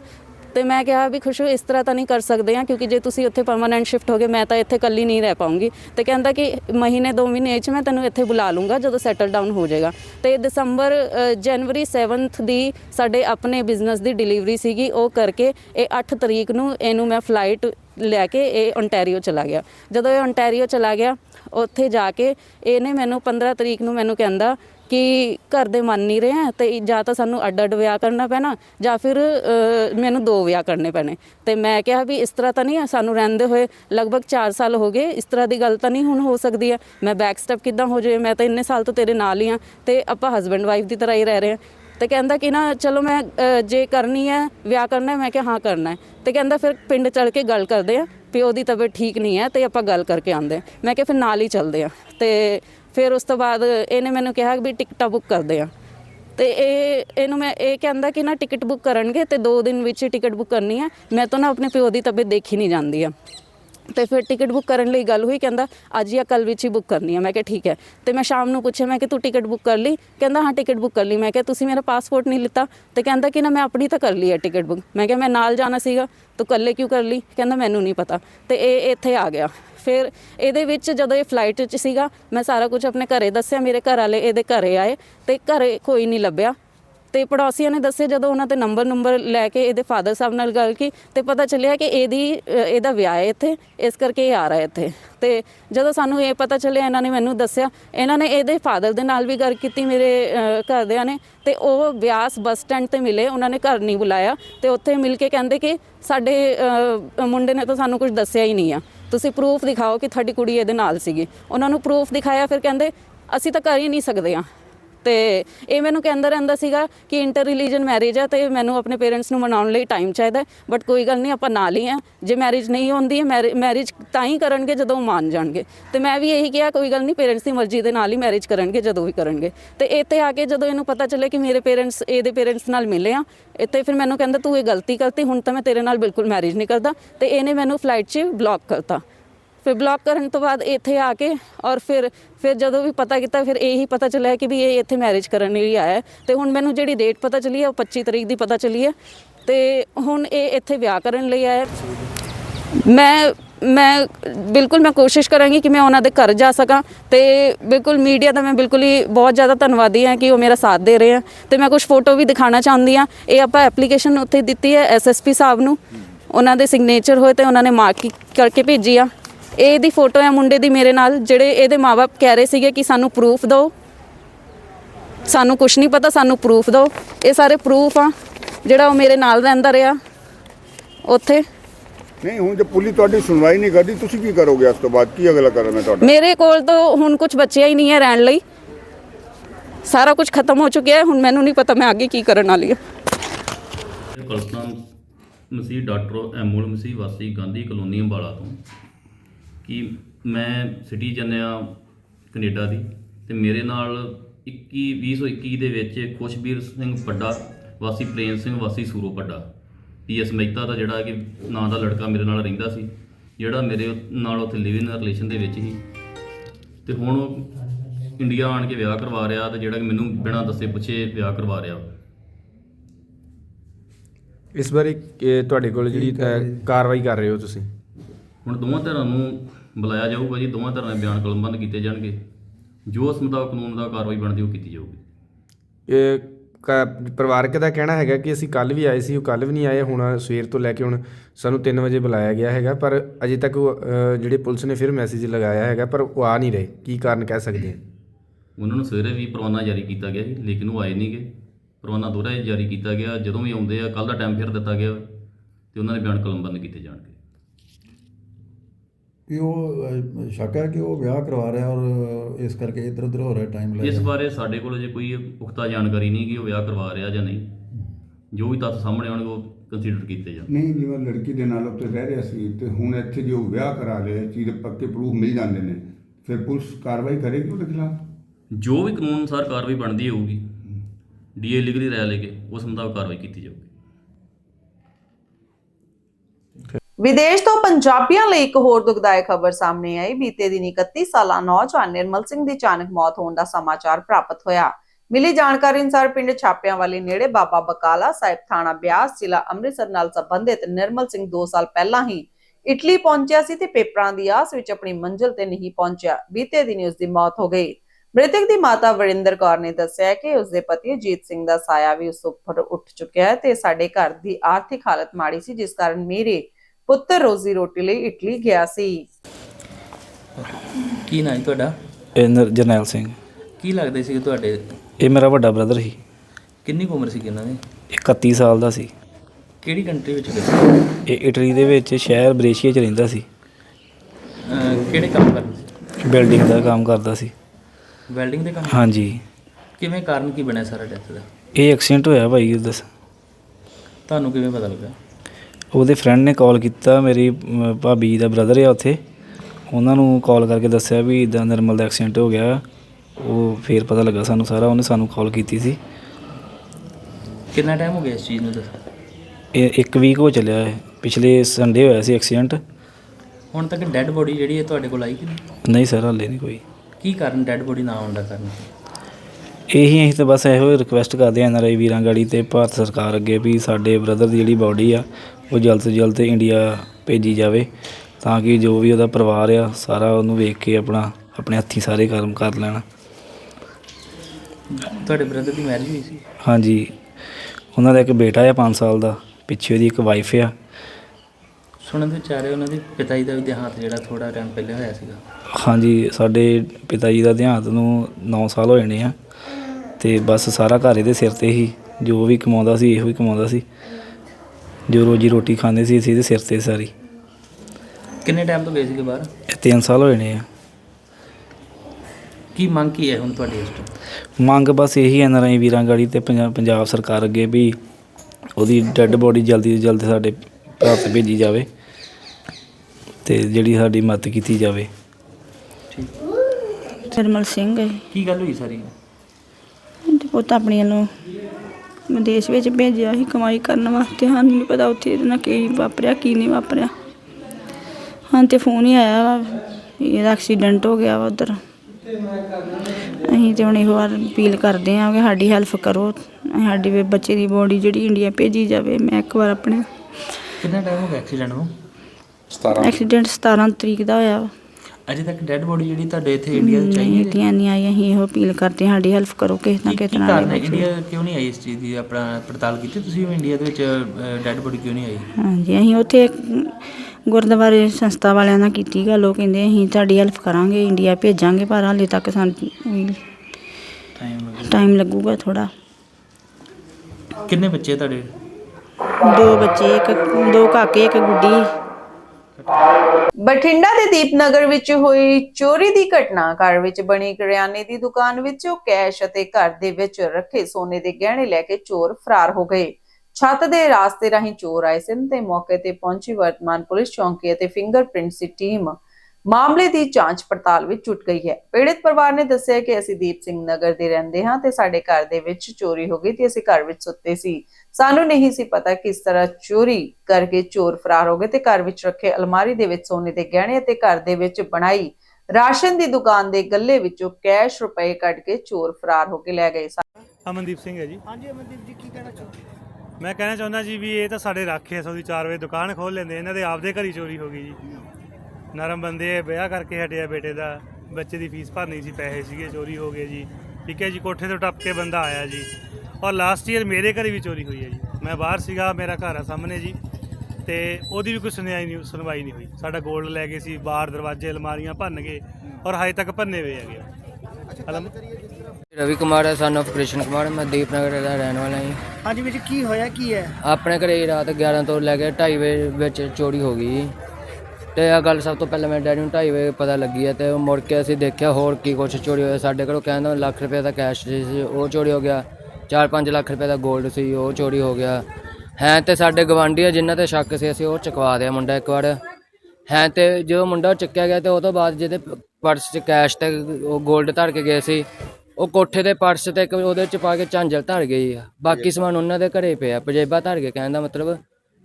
ਤੇ ਮੈਂ ਕਿਹਾ ਵੀ ਖੁਸ਼ੂ ਇਸ ਤਰ੍ਹਾਂ ਤਾਂ ਨਹੀਂ ਕਰ ਸਕਦੇ ਆ ਕਿਉਂਕਿ ਜੇ ਤੁਸੀਂ ਉੱਥੇ ਪਰਮਾਨੈਂਟ ਸ਼ਿਫਟ ਹੋਗੇ ਮੈਂ ਤਾਂ ਇੱਥੇ ਇਕੱਲੀ ਨਹੀਂ ਰਹਿ ਪਾਉਂਗੀ। ਤੇ ਕਹਿੰਦਾ ਕਿ ਮਹੀਨੇ ਦੋ ਮਹੀਨੇ 'ਚ ਮੈਂ ਤੈਨੂੰ ਇੱਥੇ ਬੁਲਾ ਲੂੰਗਾ ਜਦੋਂ ਸੈਟਲ ਡਾਊਨ ਹੋ ਜਾਏਗਾ। ਤੇ ਦਸੰਬਰ ਅ, ਜਨਵਰੀ 7th ਦੀ ਸਾਡੇ ਆਪਣੇ ਬਿਜ਼ਨਸ ਦੀ ਡਿਲੀਵਰੀ ਸੀਗੀ ਉਹ ਕਰਕੇ ਇਹ 8 ਤਰੀਕ ਨੂੰ ਇਹਨੂੰ ਮੈਂ ਫਲਾਈਟ ਲੈ ਕੇ ਇਹ ontario ਚਲਾ ਗਿਆ। ਜਦੋਂ ਇਹ ontario ਚਲਾ ਗਿਆ ਉੱਥੇ ਜਾ ਕੇ ਇਹਨੇ ਮੈਨੂੰ 15 ਤਰੀਕ ਨੂੰ ਮੈਨੂੰ ਕਹਿੰਦਾ ਕਿ ਘਰ ਦੇ ਮੰਨ ਨਹੀਂ ਰਹੇ ਆ ਤੇ ਜਾਂ ਤਾਂ ਸਾਨੂੰ ਅੱਡ ਅੱਡ ਵਿਆਹ ਕਰਨਾ ਪੈਣਾ ਜਾਂ ਫਿਰ ਅ, ਮੈਨੂੰ ਦੋ ਵਿਆਹ ਕਰਨੇ ਪੈਣੇ। ਤੇ ਮੈਂ ਕਿਹਾ ਵੀ ਇਸ ਤਰ੍ਹਾਂ ਤਾਂ ਨਹੀਂ ਆ ਸਾਨੂੰ ਰਹਿੰਦੇ ਹੋਏ ਲਗਭਗ 4 ਸਾਲ ਹੋ ਗਏ ਇਸ ਤਰ੍ਹਾਂ ਦੀ ਗੱਲ ਤਾਂ ਨਹੀਂ ਹੁਣ ਹੋ ਸਕਦੀ ਹੈ ਮੈਂ ਬੈਕ ਸਟੈਪ ਕਿੱਦਾਂ ਹੋ ਜਾਏ ਮੈਂ ਤਾਂ ਇੰਨੇ ਸਾਲ ਤੋਂ ਤੇਰੇ ਨਾਲ ਹੀ ਆ ਤੇ ਆਪਾਂ ਹਸਬੈਂਡ ਵਾਈਫ ਦੀ ਤਰ੍ਹਾਂ ਹੀ ਰਹਿ ਰਹੇ ਆ। ਤੇ ਕਹਿੰਦਾ ਕਿ ਨਾ ਚਲੋ ਮੈਂ ਅ, ਜੇ ਕਰਨੀ ਹੈ ਵਿਆਹ ਕਰਨਾ ਹੈ ਮੈਂ ਕਿਹਾ ਹਾਂ ਕਰਨਾ ਹੈ। ਤੇ ਕਹਿੰਦਾ ਫਿਰ ਪਿੰਡ ਚੜ ਕੇ ਗੱਲ ਕਰਦੇ ਆ ਪਿਓ ਦੀ ਤਬੀਅਤ ਠੀਕ ਨਹੀਂ ਹੈ ਤੇ ਆਪਾਂ ਗੱਲ ਕਰਕੇ ਆਉਂਦੇ ਆ। ਮੈਂ ਕਿਹਾ ਫਿਰ ਨਾਲ ਹੀ ਚੱਲਦੇ ਆ। ਤੇ ਫਿਰ ਉਸ ਤੋਂ ਬਾਅਦ ਇਹਨੇ ਮੈਨੂੰ ਕਿਹਾ ਵੀ ਟਿਕਟਾਂ ਬੁੱਕ ਕਰਦੇ ਆ ਤੇ ਇਹ, ਇਹਨੂੰ ਮੈਂ ਇਹ ਕਹਿੰਦਾ ਕਿ ਨਾ ਟਿਕਟ ਬੁੱਕ ਕਰਨਗੇ ਤੇ 2 ਦਿਨ ਵਿੱਚ ਹੀ ਟਿਕਟ ਬੁੱਕ ਕਰਨੀ ਹੈ ਮੈਂ ਤਾਂ ਨਾ ਆਪਣੇ ਪਿਓ ਦੀ ਤਬੀਅਤ ਦੇਖੀ ਨਹੀਂ ਜਾਂਦੀ ਆ। ਤੇ ਫਿਰ ਟਿਕਟ ਬੁੱਕ ਕਰਨ ਲਈ ਗੱਲ ਹੋਈ, ਕਹਿੰਦਾ ਅੱਜ ਜਾਂ ਕੱਲ ਵਿੱਚ ਹੀ ਬੁੱਕ ਕਰਨੀ ਹੈ ਮੈਂ ਕਿਹਾ ਠੀਕ ਹੈ। ਤੇ ਮੈਂ ਸ਼ਾਮ ਨੂੰ ਪੁੱਛਿਆ, ਮੈਂ ਕਿ ਤੂੰ ਟਿਕਟ ਬੁੱਕ ਕਰ ਲਈ? ਕਹਿੰਦਾ ਹਾਂ, ਟਿਕਟ ਬੁੱਕ ਕਰ ਲਈ। ਮੈਂ ਕਿਹਾ ਤੁਸੀਂ ਮੇਰਾ ਪਾਸਪੋਰਟ ਨਹੀਂ ਲਿੱਤਾ। ਤੇ ਕਹਿੰਦਾ ਕਿ ਨਾ ਮੈਂ ਆਪਣੀ ਤਾਂ ਕਰ ਲਈ ਹੈ ਟਿਕਟ ਬੁੱਕ। ਮੈਂ ਕਿਹਾ ਮੈਂ ਨਾਲ ਜਾਣਾ ਸੀਗਾ, ਤੂੰ ਇਕੱਲੇ ਕਿਉਂ ਕਰ ਲਈ? ਕਹਿੰਦਾ ਮੈਨੂੰ ਨਹੀਂ ਪਤਾ। ਤੇ ਇਹ ਇੱਥੇ ਆ ਗਿਆ। ਫਿਰ ਇਹਦੇ ਵਿੱਚ ਜਦੋਂ ਇਹ ਫਲਾਈਟ 'ਚ ਸੀਗਾ, ਮੈਂ ਸਾਰਾ ਕੁਝ ਆਪਣੇ ਘਰੇ ਦੱਸਿਆ। ਮੇਰੇ ਘਰ ਵਾਲੇ ਇਹਦੇ ਘਰੇ ਆਏ ਤੇ ਘਰੇ ਕੋਈ ਨਹੀਂ ਲੱਭਿਆ। ਤੇ ਪੜੋਸੀਆਂ ਨੇ ਦੱਸਿਆ ਜਦੋਂ ਉਹਨਾਂ ਤੇ ਨੰਬਰ ਨੰਬਰ ਲੈ ਕੇ ਇਹਦੇ ਫਾਦਰ ਸਾਹਿਬ ਨਾਲ ਗੱਲ ਕੀ ਤੇ ਪਤਾ ਚੱਲਿਆ ਕਿ ਇਹਦੀ ਇਹਦਾ ਵਿਆਹ ਹੈ ਇੱਥੇ, ਇਸ ਕਰਕੇ ਇਹ ਆ ਰਿਹਾ ਇੱਥੇ। ਤੇ ਜਦੋਂ ਸਾਨੂੰ ਇਹ ਪਤਾ ਚੱਲਿਆ, ਇਹਨਾਂ ਨੇ ਮੈਨੂੰ ਦੱਸਿਆ, ਇਹਨਾਂ ਨੇ ਇਹਦੇ ਫਾਦਰ ਦੇ ਨਾਲ ਵੀ ਗੱਲ ਕੀਤੀ ਮੇਰੇ ਘਰਦਿਆਂ ਨੇ ਤੇ ਉਹ ਬਿਆਸ ਬੱਸ ਸਟੈਂਡ ਤੇ ਮਿਲੇ, ਉਹਨਾਂ ਨੇ ਘਰ ਨਹੀਂ ਬੁਲਾਇਆ ਤੇ ਉੱਥੇ ਮਿਲ ਕੇ ਕਹਿੰਦੇ ਕਿ ਸਾਡੇ ਮੁੰਡੇ ਨੇ ਤਾਂ ਸਾਨੂੰ ਕੁਝ ਦੱਸਿਆ ਹੀ ਨਹੀਂ ਆ। ਤੁਸੀਂ ਪ੍ਰੂਫ ਦਿਖਾਓ ਕਿ ਤੁਹਾਡੀ ਕੁੜੀ ਇਹਦੇ ਨਾਲ ਸੀਗੀ। ਉਹਨਾਂ ਨੂੰ ਪ੍ਰੂਫ ਦਿਖਾਇਆ, ਫਿਰ ਕਹਿੰਦੇ, ਅਸੀਂ ਤਾਂ ਕਰ ਹੀ ਨਹੀਂ ਸਕਦੇ ਆ ਤੇ ਇਹ ਮੈਨੂੰ ਕਹਿੰਦਾ ਰਹਿੰਦਾ ਸੀਗਾ ਕਿ ਇੰਟਰ ਰਿਲੀਜਨ ਮੈਰਿਜ ਹੈ ਤੇ ਮੈਨੂੰ ਆਪਣੇ ਪੇਰੈਂਟਸ ਨੂੰ ਮਨਾਉਣ ਲਈ ਟਾਈਮ ਚਾਹੀਦਾ ਬਟ ਕੋਈ ਗੱਲ ਨਹੀਂ, ਆਪਾਂ ਨਾਲ ਹੀ ਆ ਜੇ ਮੈਰਿਜ ਨਹੀਂ ਹੁੰਦੀ ਹੈ ਮੈਰਿਜ ਤਾਂ ਹੀ ਕਰਨਗੇ ਜਦੋਂ ਉਹ ਮੰਨ ਜਾਣਗੇ। ਤੇ ਮੈਂ ਵੀ ਇਹੀ ਕਿਹਾ, ਕੋਈ ਗੱਲ ਨਹੀਂ ਪੇਰੈਂਟਸ ਦੀ ਮਰਜ਼ੀ ਦੇ ਨਾਲ ਹੀ ਮੈਰਿਜ ਕਰਨਗੇ, ਜਦੋਂ ਵੀ ਕਰਨਗੇ। ਤੇ ਇੱਥੇ ਆ ਕੇ ਜਦੋਂ ਇਹਨੂੰ ਪਤਾ ਚੱਲੇ ਕਿ ਮੇਰੇ ਪੇਰੈਂਟਸ ਇਹਦੇ ਪੇਰੈਂਟਸ ਨਾਲ ਮਿਲੇ ਆ, ਇੱਥੇ ਫਿਰ ਮੈਨੂੰ ਕਹਿੰਦਾ, ਤੂੰ ਇਹ ਗਲਤੀ ਕਰਤੀ, ਹੁਣ ਤਾਂ ਮੈਂ ਤੇਰੇ ਨਾਲ ਬਿਲਕੁਲ ਮੈਰਿਜ ਨਹੀਂ ਕਰਦਾ। ਤੇ ਇਹਨੇ ਮੈਨੂੰ ਫਲਾਈਟ 'ਚ ਬਲੌਕ ਕਰਤਾ। ਫਿਰ ਬਲੌਕ ਕਰਨ ਤੋਂ ਬਾਅਦ ਇੱਥੇ ਆ ਕੇ ਔਰ ਫਿਰ ਫਿਰ ਜਦੋਂ ਵੀ ਪਤਾ ਕੀਤਾ, ਫਿਰ ਇਹੀ ਪਤਾ ਚੱਲਿਆ ਕਿ ਵੀ ਇਹ ਇੱਥੇ ਮੈਰਿਜ ਕਰਨ ਲਈ ਆਇਆ ਹੈ। ਤੇ ਹੁਣ ਮੈਨੂੰ ਜਿਹੜੀ ਡੇਟ ਪਤਾ ਚੱਲੀ ਹੈ, ਉਹ 25 ਤਰੀਕ ਦੀ ਪਤਾ ਚੱਲੀ ਹੈ। ਤੇ ਹੁਣ ਇਹ ਇੱਥੇ ਵਿਆਹ ਕਰਨ ਲਈ ਆਇਆ ਮੈਂ ਮੈਂ ਬਿਲਕੁਲ ਮੈਂ ਕੋਸ਼ਿਸ਼ ਕਰਾਂਗੀ ਕਿ ਮੈਂ ਉਹਨਾਂ ਦੇ ਘਰ ਜਾ ਸਕਾਂ। ਤੇ ਬਿਲਕੁਲ ਮੀਡੀਆ ਦਾ ਮੈਂ ਬਿਲਕੁਲ ਹੀ ਬਹੁਤ ਜ਼ਿਆਦਾ ਧੰਨਵਾਦੀ ਹਾਂ ਕਿ ਉਹ ਮੇਰਾ ਸਾਥ ਦੇ ਰਹੇ ਆ ਤੇ ਮੈਂ ਕੁਝ ਫੋਟੋ ਵੀ ਦਿਖਾਣਾ ਚਾਹੁੰਦੀ ਹਾਂ। ਇਹ ਆਪਾਂ ਐਪਲੀਕੇਸ਼ਨ ਉੱਥੇ ਦਿੱਤੀ ਹੈ ਐਸਐਸਪੀ ਸਾਹਿਬ ਨੂੰ। ਉਹਨਾਂ ਦੇ ਸਿਗਨੇਚਰ ਹੋਏ ਤੇ ਉਹਨਾਂ ਨੇ ਮਾਰਕ ਕਰਕੇ ਭੇਜੀ ਆ। ਇਹ ਦੀ ਫੋਟੋ ਹੈ ਮੁੰਡੇ ਦੀ ਮੇਰੇ ਨਾਲ ਜਿਹੜੇ ਇਹਦੇ ਮਾਪੇ ਕਹਿ ਰਹੇ ਸੀਗੇ ਕਿ ਸਾਨੂੰ ਪ੍ਰੂਫ ਦਿਓ। ਸਾਨੂੰ ਕੁਝ ਨਹੀਂ ਪਤਾ ਸਾਨੂੰ ਪ੍ਰੂਫ ਦਿਓ। ਇਹ ਸਾਰੇ ਪ੍ਰੂਫ ਆ ਜਿਹੜਾ ਉਹ ਮੇਰੇ ਨਾਲ ਰਹਿੰਦਾ ਰਿਹਾ ਉੱਥੇ। ਨਹੀਂ ਹੁਣ ਜੇ ਪੁਲਿਸ ਤੁਹਾਡੀ ਸੁਣਵਾਈ ਨਹੀਂ ਕਰਦੀ ਤੁਸੀਂ ਕੀ ਕਰੋਗੇ ਉਸ ਤੋਂ ਬਾਅਦ? ਕੀ ਅਗਲਾ ਹੈ ਤੁਹਾਡਾ? ਮੇਰੇ ਕੋਲ ਤਾਂ ਹੁਣ ਕੁਝ ਬਚਿਆ ਹੀ ਨਹੀਂ ਹੈ ਰਹਿਣ ਲਈ। ਸਾਰਾ ਕੁਝ ਖਤਮ ਹੋ ਚੁੱਕਿਆ ਹੈ ਹੁਣ ਮੈਨੂੰ ਨਹੀਂ ਪਤਾ ਮੈਂ ਅੱਗੇ ਕੀ ਕਰਨ ਵਾਲੀ ਹਾਂ। ਕਲਪਨਾ ਮਸੀਹ ਡਾਕਟਰ ਐਮੋਲ ਮਸੀਹ ਵਾਸੀ ਗਾਂਧੀ ਕਲੋਨੀ ਅੰਬਾਲਾ ਤੋਂ। ਕਿ ਮੈਂ ਸਿਟੀਜ਼ਨ ਆ ਕੈਨੇਡਾ ਦੀ ਤੇ ਮੇਰੇ ਨਾਲ 21 2021 ਦੇ ਵਿੱਚ ਖੁਸ਼ਬੀਰ ਸਿੰਘ ਪੱਡਾ ਵਾਸੀ ਪ੍ਰੇਮ ਸਿੰਘ ਵਾਸੀ ਸੂਰੋ ਪੱਡਾ ਪੀਐਸ ਮਹਿਤਾ ਦਾ ਜਿਹੜਾ ਕਿ ਨਾਂ ਦਾ ਲੜਕਾ ਮੇਰੇ ਨਾਲ ਰਹਿੰਦਾ ਸੀ ਜਿਹੜਾ ਮੇਰੇ ਨਾਲ ਉੱਥੇ ਲਿਵਿੰਗ ਰਿਲੇਸ਼ਨ ਦੇ ਵਿੱਚ ਸੀ। ਤੇ ਹੁਣ ਉਹ ਇੰਡੀਆ ਆਣ ਕੇ ਵਿਆਹ ਕਰਵਾ ਰਿਹਾ ਤੇ ਜਿਹੜਾ ਕਿ ਮੈਨੂੰ ਬਿਨਾਂ ਦੱਸੇ ਪੁੱਛੇ ਵਿਆਹ ਕਰਵਾ ਰਿਹਾ। ਇਸ ਬਾਰੇ ਇਹ ਤੁਹਾਡੇ ਕੋਲ ਜਿਹੜੀ ਅ, ਕਾਰਵਾਈ ਕਰ ਰਹੇ ਹੋ ਤੁਸੀਂ? ਹੁਣ ਦੋਵਾਂ ਧਿਰਾਂ ਨੂੰ ਬੁਲਾਇਆ ਜਾਊਗਾ ਜੀ ਦੋਵਾਂ ਧਿਰਾਂ ਦੇ ਬਿਆਨ ਕਲਮਬੰਦ ਕੀਤੇ ਜਾਣਗੇ। ਜੋ ਉਸ ਮੁਤਾਬਕ ਕਾਨੂੰਨ ਦਾ ਕਾਰਵਾਈ ਬਣਦੀ ਉਹ ਕੀਤੀ ਜਾਊਗੀ। ਇਹ ਕ- ਪਰਿਵਾਰਕ ਦਾ ਕਹਿਣਾ ਹੈਗਾ ਕਿ ਅਸੀਂ ਕੱਲ ਵੀ ਆਏ ਸੀ ਉਹ ਕੱਲ ਵੀ ਨਹੀਂ ਆਏ ਹੁਣ ਸਵੇਰ ਤੋਂ ਲੈ ਕੇ ਹੁਣ ਸਾਨੂੰ 3 ਵਜੇ ਬੁਲਾਇਆ ਗਿਆ ਹੈਗਾ ਪਰ ਅਜੇ ਤੱਕ ਉਹ ਅ, ਜਿਹੜੇ ਪੁਲਿਸ ਨੇ ਫਿਰ ਮੈਸੇਜ ਲਗਾਇਆ ਹੈਗਾ ਪਰ ਉਹ ਆ ਨਹੀਂ ਰਹੇ। ਕੀ ਕਾਰਨ ਕਹਿ ਸਕਦੇ ਹਾਂ? ਉਹਨਾਂ ਨੂੰ ਸਵੇਰੇ ਵੀ ਪਰਵਾਨਾ ਜਾਰੀ ਕੀਤਾ ਗਿਆ ਸੀ ਲੇਕਿਨ ਉਹ ਆਏ ਨਹੀਂਗੇ ਪਰਵਾਨਾ ਦੁਹਰਾ ਜਾਰੀ ਕੀਤਾ ਗਿਆ। ਜਦੋਂ ਵੀ ਆਉਂਦੇ ਆ ਕੱਲ ਦਾ ਟਾਈਮ ਫਿਰ ਦਿੱਤਾ ਗਿਆ ਤੇ ਉਹਨਾਂ ਦੇ ਬਿਆਨ ਕਲਮਬੰਦ ਕੀਤੇ ਜਾਣਗੇ। ਕਿ ਉਹ ਸ਼ੱਕ ਹੈ ਕਿ ਉਹ ਵਿਆਹ ਕਰਵਾ ਰਿਹਾ ਔਰ ਇਸ ਕਰਕੇ ਇੱਧਰ ਉੱਧਰ ਹੋ ਰਿਹਾ ਟਾਈਮ ਲੈ ਇਸ ਰਿਹਾ। ਬਾਰੇ ਸਾਡੇ ਕੋਲ ਜੇ ਕੋਈ ਪੁਖਤਾ ਜਾਣਕਾਰੀ ਨਹੀਂ ਕਿ ਉਹ ਵਿਆਹ ਕਰਵਾ ਰਿਹਾ ਜਾਂ ਨਹੀਂ। ਜੋ ਵੀ ਤੱਥ ਸਾਹਮਣੇ ਆਉਣਗੇ ਉਹ ਕੰਸੀਡਰ ਕੀਤੇ ਜਾਣ। ਨਹੀਂ ਜਿਵੇਂ ਲੜਕੀ ਦੇ ਨਾਲ ਉੱਤੇ ਰਹਿ ਰਿਹਾ ਸੀ ਤੇ ਹੁਣ ਇੱਥੇ ਜੋ ਵਿਆਹ ਕਰਾ ਲਿਆ ਚੀਜ਼ ਦੇ ਪੱਕੇ ਪ੍ਰੂਫ ਮਿਲ ਜਾਂਦੇ ਨੇ। ਫਿਰ ਪੁਲਿਸ ਕਾਰਵਾਈ ਕਰੇਗੀ ਉਹਦੇ ਖਿਲਾਫ? ਜੋ ਵੀ ਕਾਨੂੰਨ ਅਨੁਸਾਰ ਕਾਰਵਾਈ ਬਣਦੀ ਹੋਊਗੀ ਡੀਏ ਲੀਗਲੀ ਰਾਇ ਲੈ ਕੇ ਉਸ ਮੁਤਾਬਕ ਕਾਰਵਾਈ ਕੀਤੀ ਜਾਊਗੀ। ਵਿਦੇਸ਼ ਤੋਂ ਪੰਜਾਬੀਆਂ ਲਈ ਇੱਕ ਹੋਰ ਦੁਖਦਾਇਕ ਖਬਰ ਸਾਹਮਣੇ ਆਈ। ਬੀਤੇ ਦਿਨ 31 ਸਾਲਾ ਨੌਜਵਾਨ ਨਿਰਮਲ ਸਿੰਘ ਦੀ ਅਚਾਨਕ ਮੌਤ ਹੋਣ ਦਾ ਸਮਾਚਾਰ ਪ੍ਰਾਪਤ ਹੋਇਆ। ਮਿਲੀ ਜਾਣਕਾਰੀ ਅਨੁਸਾਰ ਪਿੰਡ ਛਾਪਿਆਂ ਵਾਲੀ ਨੇੜੇ ਬਾਬਾ ਬਕਾਲਾ ਸਾਹਿਬ ਥਾਣਾ ਬਿਆਸ, ਜ਼ਿਲ੍ਹਾ ਅੰਮ੍ਰਿਤਸਰ ਨਾਲ ਸੰਬੰਧਿਤ ਨਿਰਮਲ ਸਿੰਘ 2 ਸਾਲ ਪਹਿਲਾਂ ਹੀ ਇਟਲੀ ਪਹੁੰਚਿਆ ਸੀ ਤੇ ਪੇਪਰਾਂ ਦੀ ਆਸ ਵਿੱਚ ਆਪਣੀ ਮੰਜ਼ਿਲ ਤੇ ਨਹੀਂ ਪਹੁੰਚਿਆ। ਬੀਤੇ ਦਿਨ ਉਸ ਦੀ ਮੌਤ ਹੋ ਗਈ। ਮ੍ਰਿਤਕ ਦੀ ਮਾਤਾ ਵਰਿੰਦਰ ਕੌਰ ਨੇ ਦੱਸਿਆ ਕਿ ਉਸ ਦੇ ਪਤੀ ਅਜੀਤ ਸਿੰਘ ਦਾ ਸਾਇਆ ਵੀ ਉਸ ਉੱਪਰ ਉੱਠ ਚੁੱਕਿਆ ਹੈ ਤੇ ਸਾਡੇ ਘਰ ਦੀ ਆਰਥਿਕ ਹਾਲਤ ਮਾੜੀ ਸੀ, ਜਿਸ ਕਾਰਨ ਮੇਰੇ ਪੁੱਤਰ ਰੋਜ਼ੀ ਰੋਟੀ ਲਈ ਇਟਲੀ ਗਿਆ ਸੀ। ਕੀ ਨਾਂ ਜੀ ਤੁਹਾਡਾ? ਇਹ ਨਰ- ਜਰਨੈਲ ਸਿੰਘ। ਕੀ ਲੱਗਦੇ ਸੀ ਤੁਹਾਡੇ? ਇਹ ਮੇਰਾ ਵੱਡਾ ਬ੍ਰਦਰ ਸੀ। ਕਿੰਨੀ ਕੁ ਉਮਰ ਸੀ ਇਹਨਾਂ ਦੀ? ਇਹ 31 ਸਾਲ ਦਾ ਸੀ। ਕਿਹੜੀ ਕੰਟਰੀ ਵਿੱਚ ਗਏ? ਇਹ ਇਟਲੀ ਦੇ ਵਿੱਚ ਸ਼ਹਿਰ ਬ੍ਰੇਸ਼ੀਆ 'ਚ ਰਹਿੰਦਾ ਸੀ। ਅਹ ਕਿਹੜੇ ਕੰਮ ਕਰਦੇ ਸੀ? ਬਿਲਡਿੰਗ ਦਾ ਕੰਮ ਕਰਦਾ ਸੀ। ਵੈਲਡਿੰਗ ਦੇ ਕੰਮ? ਹਾਂਜੀ। ਕਿਵੇਂ ਕਾਰਨ ਕੀ ਬਣਿਆ ਸਾਰਾ ਡੈਥ ਦਾ? ਇਹ ਐਕਸੀਡੈਂਟ ਹੋਇਆ ਭਾਈ ਦੱਸ। ਤੁਹਾਨੂੰ ਕਿਵੇਂ ਪਤਾ ਲੱਗਾ? ਉਹਦੇ ਫਰੈਂਡ ਨੇ ਕਾਲ ਕੀਤਾ ਮੇਰੀ ਭਾਬੀ ਦਾ ਬ੍ਰਦਰ ਆ ਉੱਥੇ। ਉਹਨਾਂ ਨੂੰ ਕਾਲ ਕਰਕੇ ਦੱਸਿਆ ਵੀ ਇਦਾਂ ਨਰਮਲ ਦਾ ਐਕਸੀਡੈਂਟ ਹੋ ਗਿਆ। ਉਹ ਫੇਰ ਪਤਾ ਲੱਗਾ ਸਾਨੂੰ ਸਾਰਾ ਉਹਨੇ ਸਾਨੂੰ ਕਾਲ ਕੀਤੀ ਸੀ। ਕਿੰਨਾ ਟਾਈਮ ਹੋ ਗਿਆ ਇਸ ਚੀਜ਼ ਨੂੰ ਦੱਸ ਇਹ ਇੱਕ ਵੀਕ ਹੋ ਚੱਲਿਆ ਹੈ। ਪਿਛਲੇ ਸੰਡੇ ਹੋਇਆ ਸੀ ਐਕਸੀਡੈਂਟ ਹੁਣ ਤੱਕ ਡੈੱਡ ਬੋਡੀ ਜਿਹੜੀ ਹੈ ਤੁਹਾਡੇ ਕੋਲ ਆਈ ਕਿ ਨਹੀਂ? ਨਹੀਂ ਸਰ ਹਾਲੇ ਨਹੀਂ ਕੋਈ। ਕੀ ਕਾਰਨ ਡੈੱਡ ਬੋਡੀ ਨਾ ਆਉਣ ਦਾ ਕਾਰਨ? ਇਹੀ ਅਸੀਂ ਤਾਂ ਬਸ ਇਹੋ ਰਿਕੁਐਸਟ ਕਰਦੇ ਹਾਂ ਐਨਆਰਆਈ ਵੀਰਾਂ ਗਾੜੀ ਤੇ ਭਾਰਤ ਸਰਕਾਰ ਅੱਗੇ ਵੀ ਸਾਡੇ ਬ੍ਰਦਰ ਦੀ ਜਿਹੜੀ ਬਾਡੀ ਆ ਉਹ ਜਲਦ ਤੋਂ ਜਲਦ ਇੰਡੀਆ ਭੇਜੀ ਜਾਵੇ ਤਾਂ ਕਿ ਜੋ ਵੀ ਉਹਦਾ ਪਰਿਵਾਰ ਆ ਸਾਰਾ ਉਹਨੂੰ ਵੇਖ ਕੇ ਆਪਣਾ ਆਪਣੇ ਹੱਥੀਂ ਸਾਰੇ ਕਰਮ ਕਰ ਲੈਣ। ਤੁਹਾਡੇ ਬ੍ਰਦਰ ਦੀ ਮੈਰਿਜ ਹੋਈ ਸੀ? ਹਾਂਜੀ। ਉਹਨਾਂ ਦਾ ਇੱਕ ਬੇਟਾ ਆ 5 ਸਾਲ ਦਾ ਪਿੱਛੇ ਉਹਦੀ ਇੱਕ ਵਾਈਫ ਆ। ਸੁਣਨ ਦੇ ਚਾਰੇ ਉਹਨਾਂ ਦੇ ਪਿਤਾ ਜੀ ਦਾ ਵੀ ਦੇਹਾਂਤ ਜਿਹੜਾ ਥੋੜਾ ਟਾਈਮ ਪਹਿਲੇ ਹੋਇਆ ਸੀਗਾ। ਹਾਂਜੀ ਸਾਡੇ ਪਿਤਾ ਜੀ ਦਾ ਦੇਹਾਂਤ ਨੂੰ 9 ਸਾਲ ਹੋ ਜਾਣੇ ਆ। ਤੇ ਬਸ ਸਾਰਾ ਘਰ ਇਹਦੇ ਸਿਰ ਤੇ ਹੀ ਜੋ ਵੀ ਕਮਾਉਂਦਾ ਸੀ ਇਹੋ ਹੀ ਕਮਾਉਂਦਾ ਸੀ। ਜੋ ਰੋਜੀ ਰੋਟੀ ਖਾਂਦੇ ਸੀ ਅਸੀਂ ਇਹਦੇ ਸਿਰ ਤੇ ਸਾਰੀ। ਕਿੰਨੇ ਟਾਈਮ ਤੋਂ ਗਏ ਸੀਗੇ ਬਾਹਰ? ਇਹ 3 ਸਾਲ ਹੋ ਜਾਣੇ ਆ। ਕੀ ਮੰਗ ਕੀ ਹੈ ਹੁਣ ਤੁਹਾਡੀ ਇਸ ਤੋਂ? ਮੰਗ ਬਸ ਇਹੀ ਐਨ ਆਰ ਆਈ ਵੀਰਾਂ ਗਾੜੀ ਤੇ ਪੰਜਾ- ਪੰਜਾਬ ਸਰਕਾਰ ਅੱਗੇ ਵੀ ਉਹਦੀ ਡੈੱਡ ਬੋਡੀ ਜਲਦੀ ਤੋਂ ਜਲਦੀ ਸਾਡੇ ਭਾਰਤ ਭੇਜੀ ਜਾਵੇ ਤੇ ਜਿਹੜੀ ਸਾਡੀ ਮਦਦ ਕੀਤੀ ਜਾਵੇ। ਨਿਰਮਲ ਸਿੰਘ ਹੈ। ਕੀ ਗੱਲ ਹੋਈ ਸਾਰੀ? ਤੇ ਪੁੱਤ ਆਪਣੀ ਨੂੰ ਵਿਦੇਸ਼ ਵਿੱਚ ਭੇਜਿਆ ਸੀ ਕਮਾਈ ਕਰਨ ਵਾਸਤੇ। ਸਾਨੂੰ ਨਹੀਂ ਪਤਾ ਉੱਥੇ ਇਹਦੇ ਨਾਲ ਕੀ ਵਾਪਰਿਆ ਕੀ ਨਹੀਂ ਵਾਪਰਿਆ। ਹਾਂ ਤੇ ਫੋਨ ਹੀ ਆਇਆ ਵਾ ਵੀ ਇਹਦਾ ਐਕਸੀਡੈਂਟ ਹੋ ਗਿਆ ਵਾ ਉਧਰ। ਅਸੀਂ ਤੇ ਹੁਣ ਇਹੋ ਵਾਰ ਅਪੀਲ ਕਰਦੇ ਹਾਂ ਕਿ ਸਾਡੀ ਹੈਲਪ ਕਰੋ। ਸਾਡੀ ਬੱਚੇ ਦੀ ਬੋਡੀ ਜਿਹੜੀ ਇੰਡੀਆ ਭੇਜੀ ਜਾਵੇ। ਮੈਂ ਇੱਕ ਵਾਰ ਆਪਣੇ ਕਿੰਨਾ ਟਾਈਮ ਹੋ ਗਿਆ ਐਕਸੀਡੈਂਟ ਨੂੰ? ਐਕਸੀਡੈਂਟ 17 ਤਰੀਕ ਦਾ ਹੋਇਆ ਵਾ। ਅਜੇ ਤੱਕ ਡੈੱਡ ਬੋਡੀ ਜਿਹੜੀ ਤੁਹਾਡੇ ਇੱਥੇ ਇੰਡੀਆ ਚ ਆਈ ਹੈ? ਇੰਡੀਆ ਨਹੀਂ ਆਈ ਅਸੀਂ ਇਹੋ ਅਪੀਲ ਕਰਦੇ ਹਾਂ ਸਾਡੀ ਹੈਲਪ ਕਰੋ ਕਿਸੇ ਨਾ ਕੀ ਕਿਸੇ ਕਾਰਨ ਹੈ? ਇੰਡੀਆ ਕਿਉਂ ਨਹੀਂ ਆਈ ਇਸ ਚੀਜ਼ ਦੀ ਆਪਣਾ ਪੜਤਾਲ ਕੀਤੀ? ਤੁਸੀਂ ਵੀ ਇੰਡੀਆ ਦੇ ਵਿੱਚ ਡੈੱਡ ਬੋਡੀ ਕਿਉਂ ਨਹੀਂ ਆਈ? ਹਾਂਜੀ ਅਸੀਂ ਉੱਥੇ ਗੁਰਦੁਆਰੇ ਸੰਸਥਾ ਵਾਲਿਆਂ ਨਾਲ ਕੀਤੀ ਗੱਲ ਉਹ ਕਹਿੰਦੇ ਅਸੀਂ ਤੁਹਾਡੀ ਹੈਲਪ ਕਰਾਂਗੇ ਇੰਡੀਆ ਭੇਜਾਂਗੇ ਪਰ ਹਾਲੇ ਤੱਕ ਸਾਨੂੰ ਟਾਈਮ ਟਾਈਮ ਲੱਗੂਗਾ। ਥੋੜਾ ਕਿੰਨੇ ਬੱਚੇ ਤੁਹਾਡੇ? ਦੋ ਬੱਚੇ ਇੱਕ ਦੋ ਕਾਕੇ ਇੱਕ ਗੁੱਡੀ। ਬਠਿੰਡਾ ਦੇ ਦੀਪਨਗਰ ਵਿੱਚ ਹੋਈ ਚੋਰੀ ਦੀ ਘਟਨਾ, ਘਰ ਵਿੱਚ ਬਣੀ ਕਰਿਆਨੇ ਦੀ ਦੁਕਾਨ ਵਿੱਚੋਂ ਕੈਸ਼ ਅਤੇ ਘਰ ਦੇ ਵਿੱਚ ਰੱਖੇ ਸੋਨੇ ਦੇ ਗਹਿਣੇ ਲੈ ਕੇ ਚੋਰ ਫਰਾਰ ਹੋ ਗਏ। ਛੱਤ ਦੇ ਰਾਸਤੇ ਰਾਹੀਂ ਚੋਰ ਆਏ ਸਨ ਤੇ ਮੌਕੇ ਤੇ ਪਹੁੰਚੀ ਵਰਤਮਾਨ ਪੁਲਿਸ ਚੌਂਕੀ ਅਤੇ ਫਿੰਗਰਪ੍ਰਿੰਟਸ ਦੀ ਟੀਮ ਮਾਮਲੇ ਦੀ ਜਾਂਚ ਪੜਤਾਲ ਵਿੱਚ ਜੁਟ ਗਈ ਹੈ। ਪੀੜਤ ਪਰਿਵਾਰ ਨੇ ਦੱਸਿਆ ਕਿ ਅਸੀਂ ਦੀਪ ਸਿੰਘ ਨਗਰ ਦੇ ਰਹਿੰਦੇ ਹਾਂ ਤੇ ਸਾਡੇ ਘਰ ਦੇ ਵਿੱਚ ਚੋਰੀ ਹੋ ਗਈ ਤੇ ਅਸੀਂ ਘਰ ਵਿੱਚ ਸੁੱਤੇ ਸੀ। ਸਾਨੂੰ ਨਹੀਂ ਸੀ ਪਤਾ ਕਿਸ ਤਰ੍ਹਾਂ ਚੋਰੀ ਕਰਕੇ ਚੋਰ ਫਰਾਰ ਹੋ ਗਏ ਤੇ ਘਰ ਵਿੱਚ ਰੱਖੇ ਅਲਮਾਰੀ ਦੇ ਵਿੱਚ ਸੋਨੇ ਦੇ ਗਹਿਣੇ ਅਤੇ ਘਰ ਦੇ ਵਿੱਚ ਬਣਾਈ ਰਾਸ਼ਨ ਦੀ ਦੁਕਾਨ ਦੇ ਗੱਲੇ ਵਿੱਚੋਂ ਕੈਸ਼ ਰੁਪਏ ਕੱਢ ਕੇ ਚੋਰ ਫਰਾਰ ਹੋ ਕੇ ਲੈ ਗਏ। ਅਮਨਦੀਪ ਸਿੰਘ ਹੈ ਜੀ। ਹਾਂਜੀ ਅਮਨਦੀਪ ਜੀ ਕੀ ਕਹਿਣਾ ਚਾਹੁੰਦੇ ਮੈਂ ਕਹਿਣਾ ਚਾਹੁੰਦਾ ਜੀ ਵੀ ਇਹ ਤਾਂ ਸਾਡੇ ਰਾਖੇ ਸੌ ਦੀ 4 ਵਜੇ ਦੁਕਾਨ ਖੋਲ ਲੈਂਦੇ ਇਹਨਾਂ ਦੇ ਆਪਦੇ ਘਰੀ ਚੋਰੀ ਹੋ ਗਈ ਜੀ। ਨਰਮ ਬੰਦੇ ਆ, ਵਿਆਹ ਕਰਕੇ ਹਟਿਆ ਬੇਟੇ ਦਾ ਬੱਚੇ ਦੀ ਫੀਸ ਭਰਨੀ ਸੀ ਪੈਸੇ ਸੀਗੇ ਚੋਰੀ ਹੋ ਗਏ ਜੀ। ਠੀਕ ਹੈ ਜੀ ਕੋਠੇ ਤੋਂ ਟੱਪ ਕੇ ਬੰਦਾ ਆਇਆ ਜੀ। ਔਰ ਲਾਸਟ ਈਅਰ ਮੇਰੇ ਘਰੇ ਵੀ ਚੋਰੀ ਹੋਈ ਹੈ ਜੀ। ਮੈਂ ਬਾਹਰ ਸੀਗਾ ਮੇਰਾ ਘਰ ਆ ਸਾਹਮਣੇ ਜੀ। ਤੇ ਉਹਦੀ ਵੀ ਕੋਈ ਸੁਣਵਾਈ ਨਹੀਂ ਸੁਣਵਾਈ ਨਹੀਂ ਹੋਈ। ਸਾਡਾ 골ਡ ਲੈ ਗਏ ਸੀ ਬਾਹਰ ਦਰਵਾਜ਼ੇ ਅਲਮਾਰੀਆਂ ਭੰਨ ਗਏ ਔਰ ਹਜੇ ਤੱਕ ਭੰਨੇ ਹੋਏ ਹੈਗੇ ਅਲਮ ਰਵੀ ਕੁਮਾਰ ਹੈ ਸਨ of ਕ੍ਰਿਸ਼ਨ ਕੁਮਾਰ। ਮੈਂ ਦੀਪਨਗਰ ਦਾ ਰਹਿਣ ਵਾਲਾ ਹਾਂ ਹਾਂਜੀ ਵਿੱਚ ਕੀ ਹੋਇਆ ਕੀ ਹੈ? ਆਪਣੇ ਘਰੇ ਰਾਤ 11 ਤੋਂ ਲੈ ਕੇ 2:30 ਵਜੇ ਵਿੱਚ ਚੋਰੀ ਹੋ ਗਈ ਤੇ ਇਹ ਗੱਲ ਸਭ ਤੋਂ ਪਹਿਲਾਂ ਮੇਰੇ ਡੈਡੀ ਨੂੰ 2:30 ਵਜੇ ਪਤਾ ਲੱਗੀ ਹੈ ਤੇ ਉਹ ਮੁੜ ਕੇ ਅਸੀਂ ਦੇਖਿਆ ਹੋਰ ਕੀ ਕੁਛ ਚੋਰੀ ਹੋਇਆ। ਸਾਡੇ ਘਰੋਂ ਕਹਿੰਦਾ ਲੱਖ ਰੁਪਏ ਦਾ ਕੈਸ਼ ਸੀ ਉਹ ਚੋਰੀ ਹੋ ਗਿਆ। 4-5 ਲੱਖ ਰੁਪਏ ਦਾ 골ਡ ਸੀ, ਉਹ ਚੋਰੀ ਹੋ ਗਿਆ। ਹੈ ਤੇ ਸਾਡੇ ਗਵਾਂਢੀ ਆ, ਜਿਨ੍ਹਾਂ ਤੇ ਸ਼ੱਕ ਸੀ, ਅਸੀਂ ਉਹ ਚੁਕਵਾ ਦਿਆ ਮੁੰਡਾ ਇੱਕ ਵਾਰ। ਹੈ ਤੇ ਜਦੋਂ ਮੁੰਡਾ ਚੱਕਿਆ ਗਿਆ ਤੇ ਉਹ ਤੋਂ ਬਾਅਦ ਜਿਹਦੇ ਪਰਸ 'ਚ ਕੈਸ਼ ਤੇ ਉਹ 골ਡ ਧਰ ਕੇ ਗਏ ਸੀ, ਉਹ ਕੋਠੇ ਦੇ ਪਰਸ ਤੇ ਇੱਕ ਉਹਦੇ 'ਚ ਪਾ ਕੇ ਝਾਂਜਰ ਧਰ ਗਈ ਆ। ਬਾਕੀ ਸਮਾਨ ਉਹਨਾਂ ਦੇ ਘਰੇ ਪਿਆ, ਪਜੇਬਾ ਧਰ ਕੇ, ਕਹਿਣ ਦਾ ਮਤਲਬ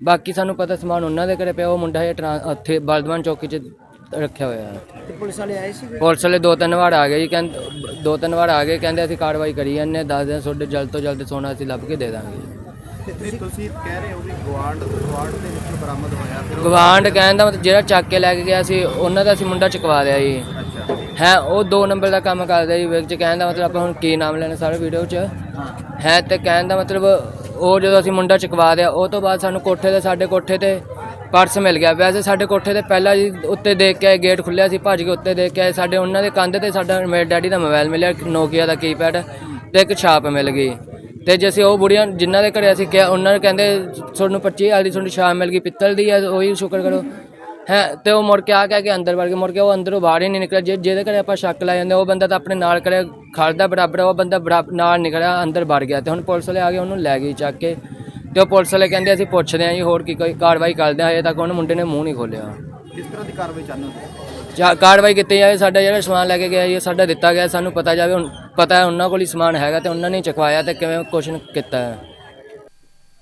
ਬਾਕੀ ਸਾਨੂੰ ਪਤਾ ਸਮਾਨ ਉਹਨਾਂ ਦੇ ਘਰੇ ਪਿਆ ਉਹ ਮੁੰਡਾ ਇਹ ਉੱਥੇ ਬਲਦਵਾਨ ਚੌਕੀ 'ਚ ਰੱਖਿਆ ਹੋਇਆ ਹੈ। ਪੁਲਿਸ ਵਾਲੇ ਆਏ ਸੀ ਪੁਲਿਸ ਵਾਲੇ ਦੋ ਤਿੰਨ ਵਾਰ ਆ ਗਏ ਜੀ ਕਹਿੰਦੇ ਦੋ ਤਿੰਨ ਵਾਰ ਆ ਗਏ ਕਹਿੰਦੇ ਅਸੀਂ ਕਾਰਵਾਈ ਕਰੀ ਜਾਂਦੇ ਹਾਂ, ਦੱਸ ਦਿਨ ਤੁਹਾਡੇ ਜਲਦ ਤੋਂ ਜਲਦ ਸੋਨਾ ਅਸੀਂ ਲੱਭ ਕੇ ਦੇ ਦਾਂਗੇ। ਤੇ ਤੁਸੀਂ ਕਹਿ ਰਹੇ ਹੋ ਵੀ ਗਵਾਂਡ ਗਵਾਂਡ ਦੇ ਵਿੱਚੋਂ ਬਰਾਮਦ ਹੋਇਆ ਫਿਰ ਗਵਾਂਡ ਕਹਿੰਦਾ ਮਤਲਬ ਜਿਹੜਾ ਚੱਕ ਕੇ ਲੈ ਕੇ ਗਿਆ ਸੀ ਉਹਨਾਂ ਦਾ ਅਸੀਂ ਮੁੰਡਾ ਚੁਕਵਾ ਲਿਆ ਜੀ। ਹੈ ਉਹ ਦੋ ਨੰਬਰ ਦਾ ਕੰਮ ਕਰਦਾ ਜੀ ਵਿੱਚ ਕਹਿੰਦਾ ਮਤਲਬ ਆਪਾਂ ਹੁਣ ਕੀ ਨਾਮ ਲੈਣਾ ਸਾਰੇ ਵੀਡੀਓ 'ਚ। ਹੈ ਤੇ ਕਹਿਣ ਦਾ ਮਤਲਬ ਉਹ ਜਦੋਂ ਅਸੀਂ ਮੁੰਡਾ ਚੁਕਵਾ ਦਿਆ, ਉਹ ਤੋਂ ਬਾਅਦ ਸਾਨੂੰ ਕੋਠੇ ਤੇ, ਸਾਡੇ ਕੋਠੇ ਤੇ ਪਰਸ ਮਿਲ ਗਿਆ। ਵੈਸੇ ਸਾਡੇ ਕੋਠੇ ਤੇ ਪਹਿਲਾਂ ਜੀ ਉੱਤੇ ਦੇਖ ਕੇ ਆਏ, ਗੇਟ ਖੁੱਲਿਆ ਸੀ, ਭੱਜ ਕੇ ਉੱਤੇ ਦੇਖ ਕੇ ਆਏ। ਸਾਡੇ ਉਹਨਾਂ ਦੇ ਕੰਧ ਤੇ ਸਾਡਾ, ਮੇਰੇ ਡੈਡੀ ਦਾ ਮੋਬਾਈਲ ਮਿਲਿਆ ਨੋਕੀਆ ਦਾ ਕੀਪੈਡ ਤੇ ਇੱਕ ਛਾਪ ਮਿਲ ਗਈ। ਤੇ ਜੇ ਅਸੀਂ ਉਹ ਬੁੜੀਆਂ ਜਿਨ੍ਹਾਂ ਦੇ ਘਰੇ ਅਸੀਂ ਕਿਹਾ, ਉਹਨਾਂ ਨੇ ਕਹਿੰਦੇ, ਤੁਹਾਨੂੰ 25 ਦੀ, ਤੁਹਾਨੂੰ ਛਾਪ ਮਿਲ ਗਈ, ਪਿੱਤਲ ਦੀ ਹੈ, ਉਹੀ ਸ਼ੁਕਰ ਕਰੋ। ਹੈ ਤੇ ਉਹ ਮੁੜ ਕੇ ਆ ਕੇ ਅੰਦਰ ਵੜ ਕੇ ਮੁੜ ਕੇ ਉਹ ਅੰਦਰੋਂ ਬਾਹਰ ਹੀ ਨਹੀਂ ਨਿਕਲਿਆ। ਜੇ ਜਿਹਦੇ ਘਰੇ ਆਪਾਂ ਸ਼ੱਕ ਲਾ ਜਾਂਦੇ ਉਹ ਬੰਦਾ ਤਾਂ ਆਪਣੇ ਨਾਲ ਕਰੇ ਖੜਦਾ ਬਰਾਬਰ ਉਹ ਬੰਦਾ ਨਾਲ ਨਿਕਲਿਆ ਅੰਦਰ ਵੜ ਗਿਆ ਤੇ ਹੁਣ ਪੁਲਿਸ ਵਾਲੇ ਆ ਕੇ ਉਹਨੂੰ ਲੈ ਗਈ ਚੱਕ ਕੇ। ਤੇ ਉਹ ਪੁਲਿਸ ਵਾਲੇ ਕਹਿੰਦੇ ਅਸੀਂ ਪੁੱਛਦੇ ਹਾਂ ਜੀ ਹੋਰ ਕੀ ਕੋਈ ਕਾਰਵਾਈ ਕਰਦੇ ਹਾਂ ਹਜੇ ਤੱਕ ਉਹਨੇ ਮੁੰਡੇ ਨੇ ਮੂੰਹ ਨਹੀਂ ਖੋਲਿਆ ਕਿਸ ਤਰ੍ਹਾਂ ਦੀ ਕਾਰਵਾਈ ਚਾਹੁੰਦੇ ਹੋ ਕਾਰਵਾਈ ਕੀਤੀ ਜਾਵੇ ਸਾਡਾ ਜਿਹੜਾ ਸਮਾਨ ਲੈ ਕੇ ਗਿਆ ਜੀ ਸਾਡਾ ਦਿੱਤਾ ਗਿਆ ਸਾਨੂੰ ਪਤਾ ਜਾਵੇ ਹੁਣ ਪਤਾ ਹੈ ਉਹਨਾਂ ਕੋਲ ਹੀ ਸਮਾਨ ਹੈਗਾ ਤੇ ਉਹਨਾਂ ਨੇ ਚੁਕਵਾਇਆ ਤੇ ਕਿਵੇਂ ਕੁਛ ਕੀਤਾ ਹੈ।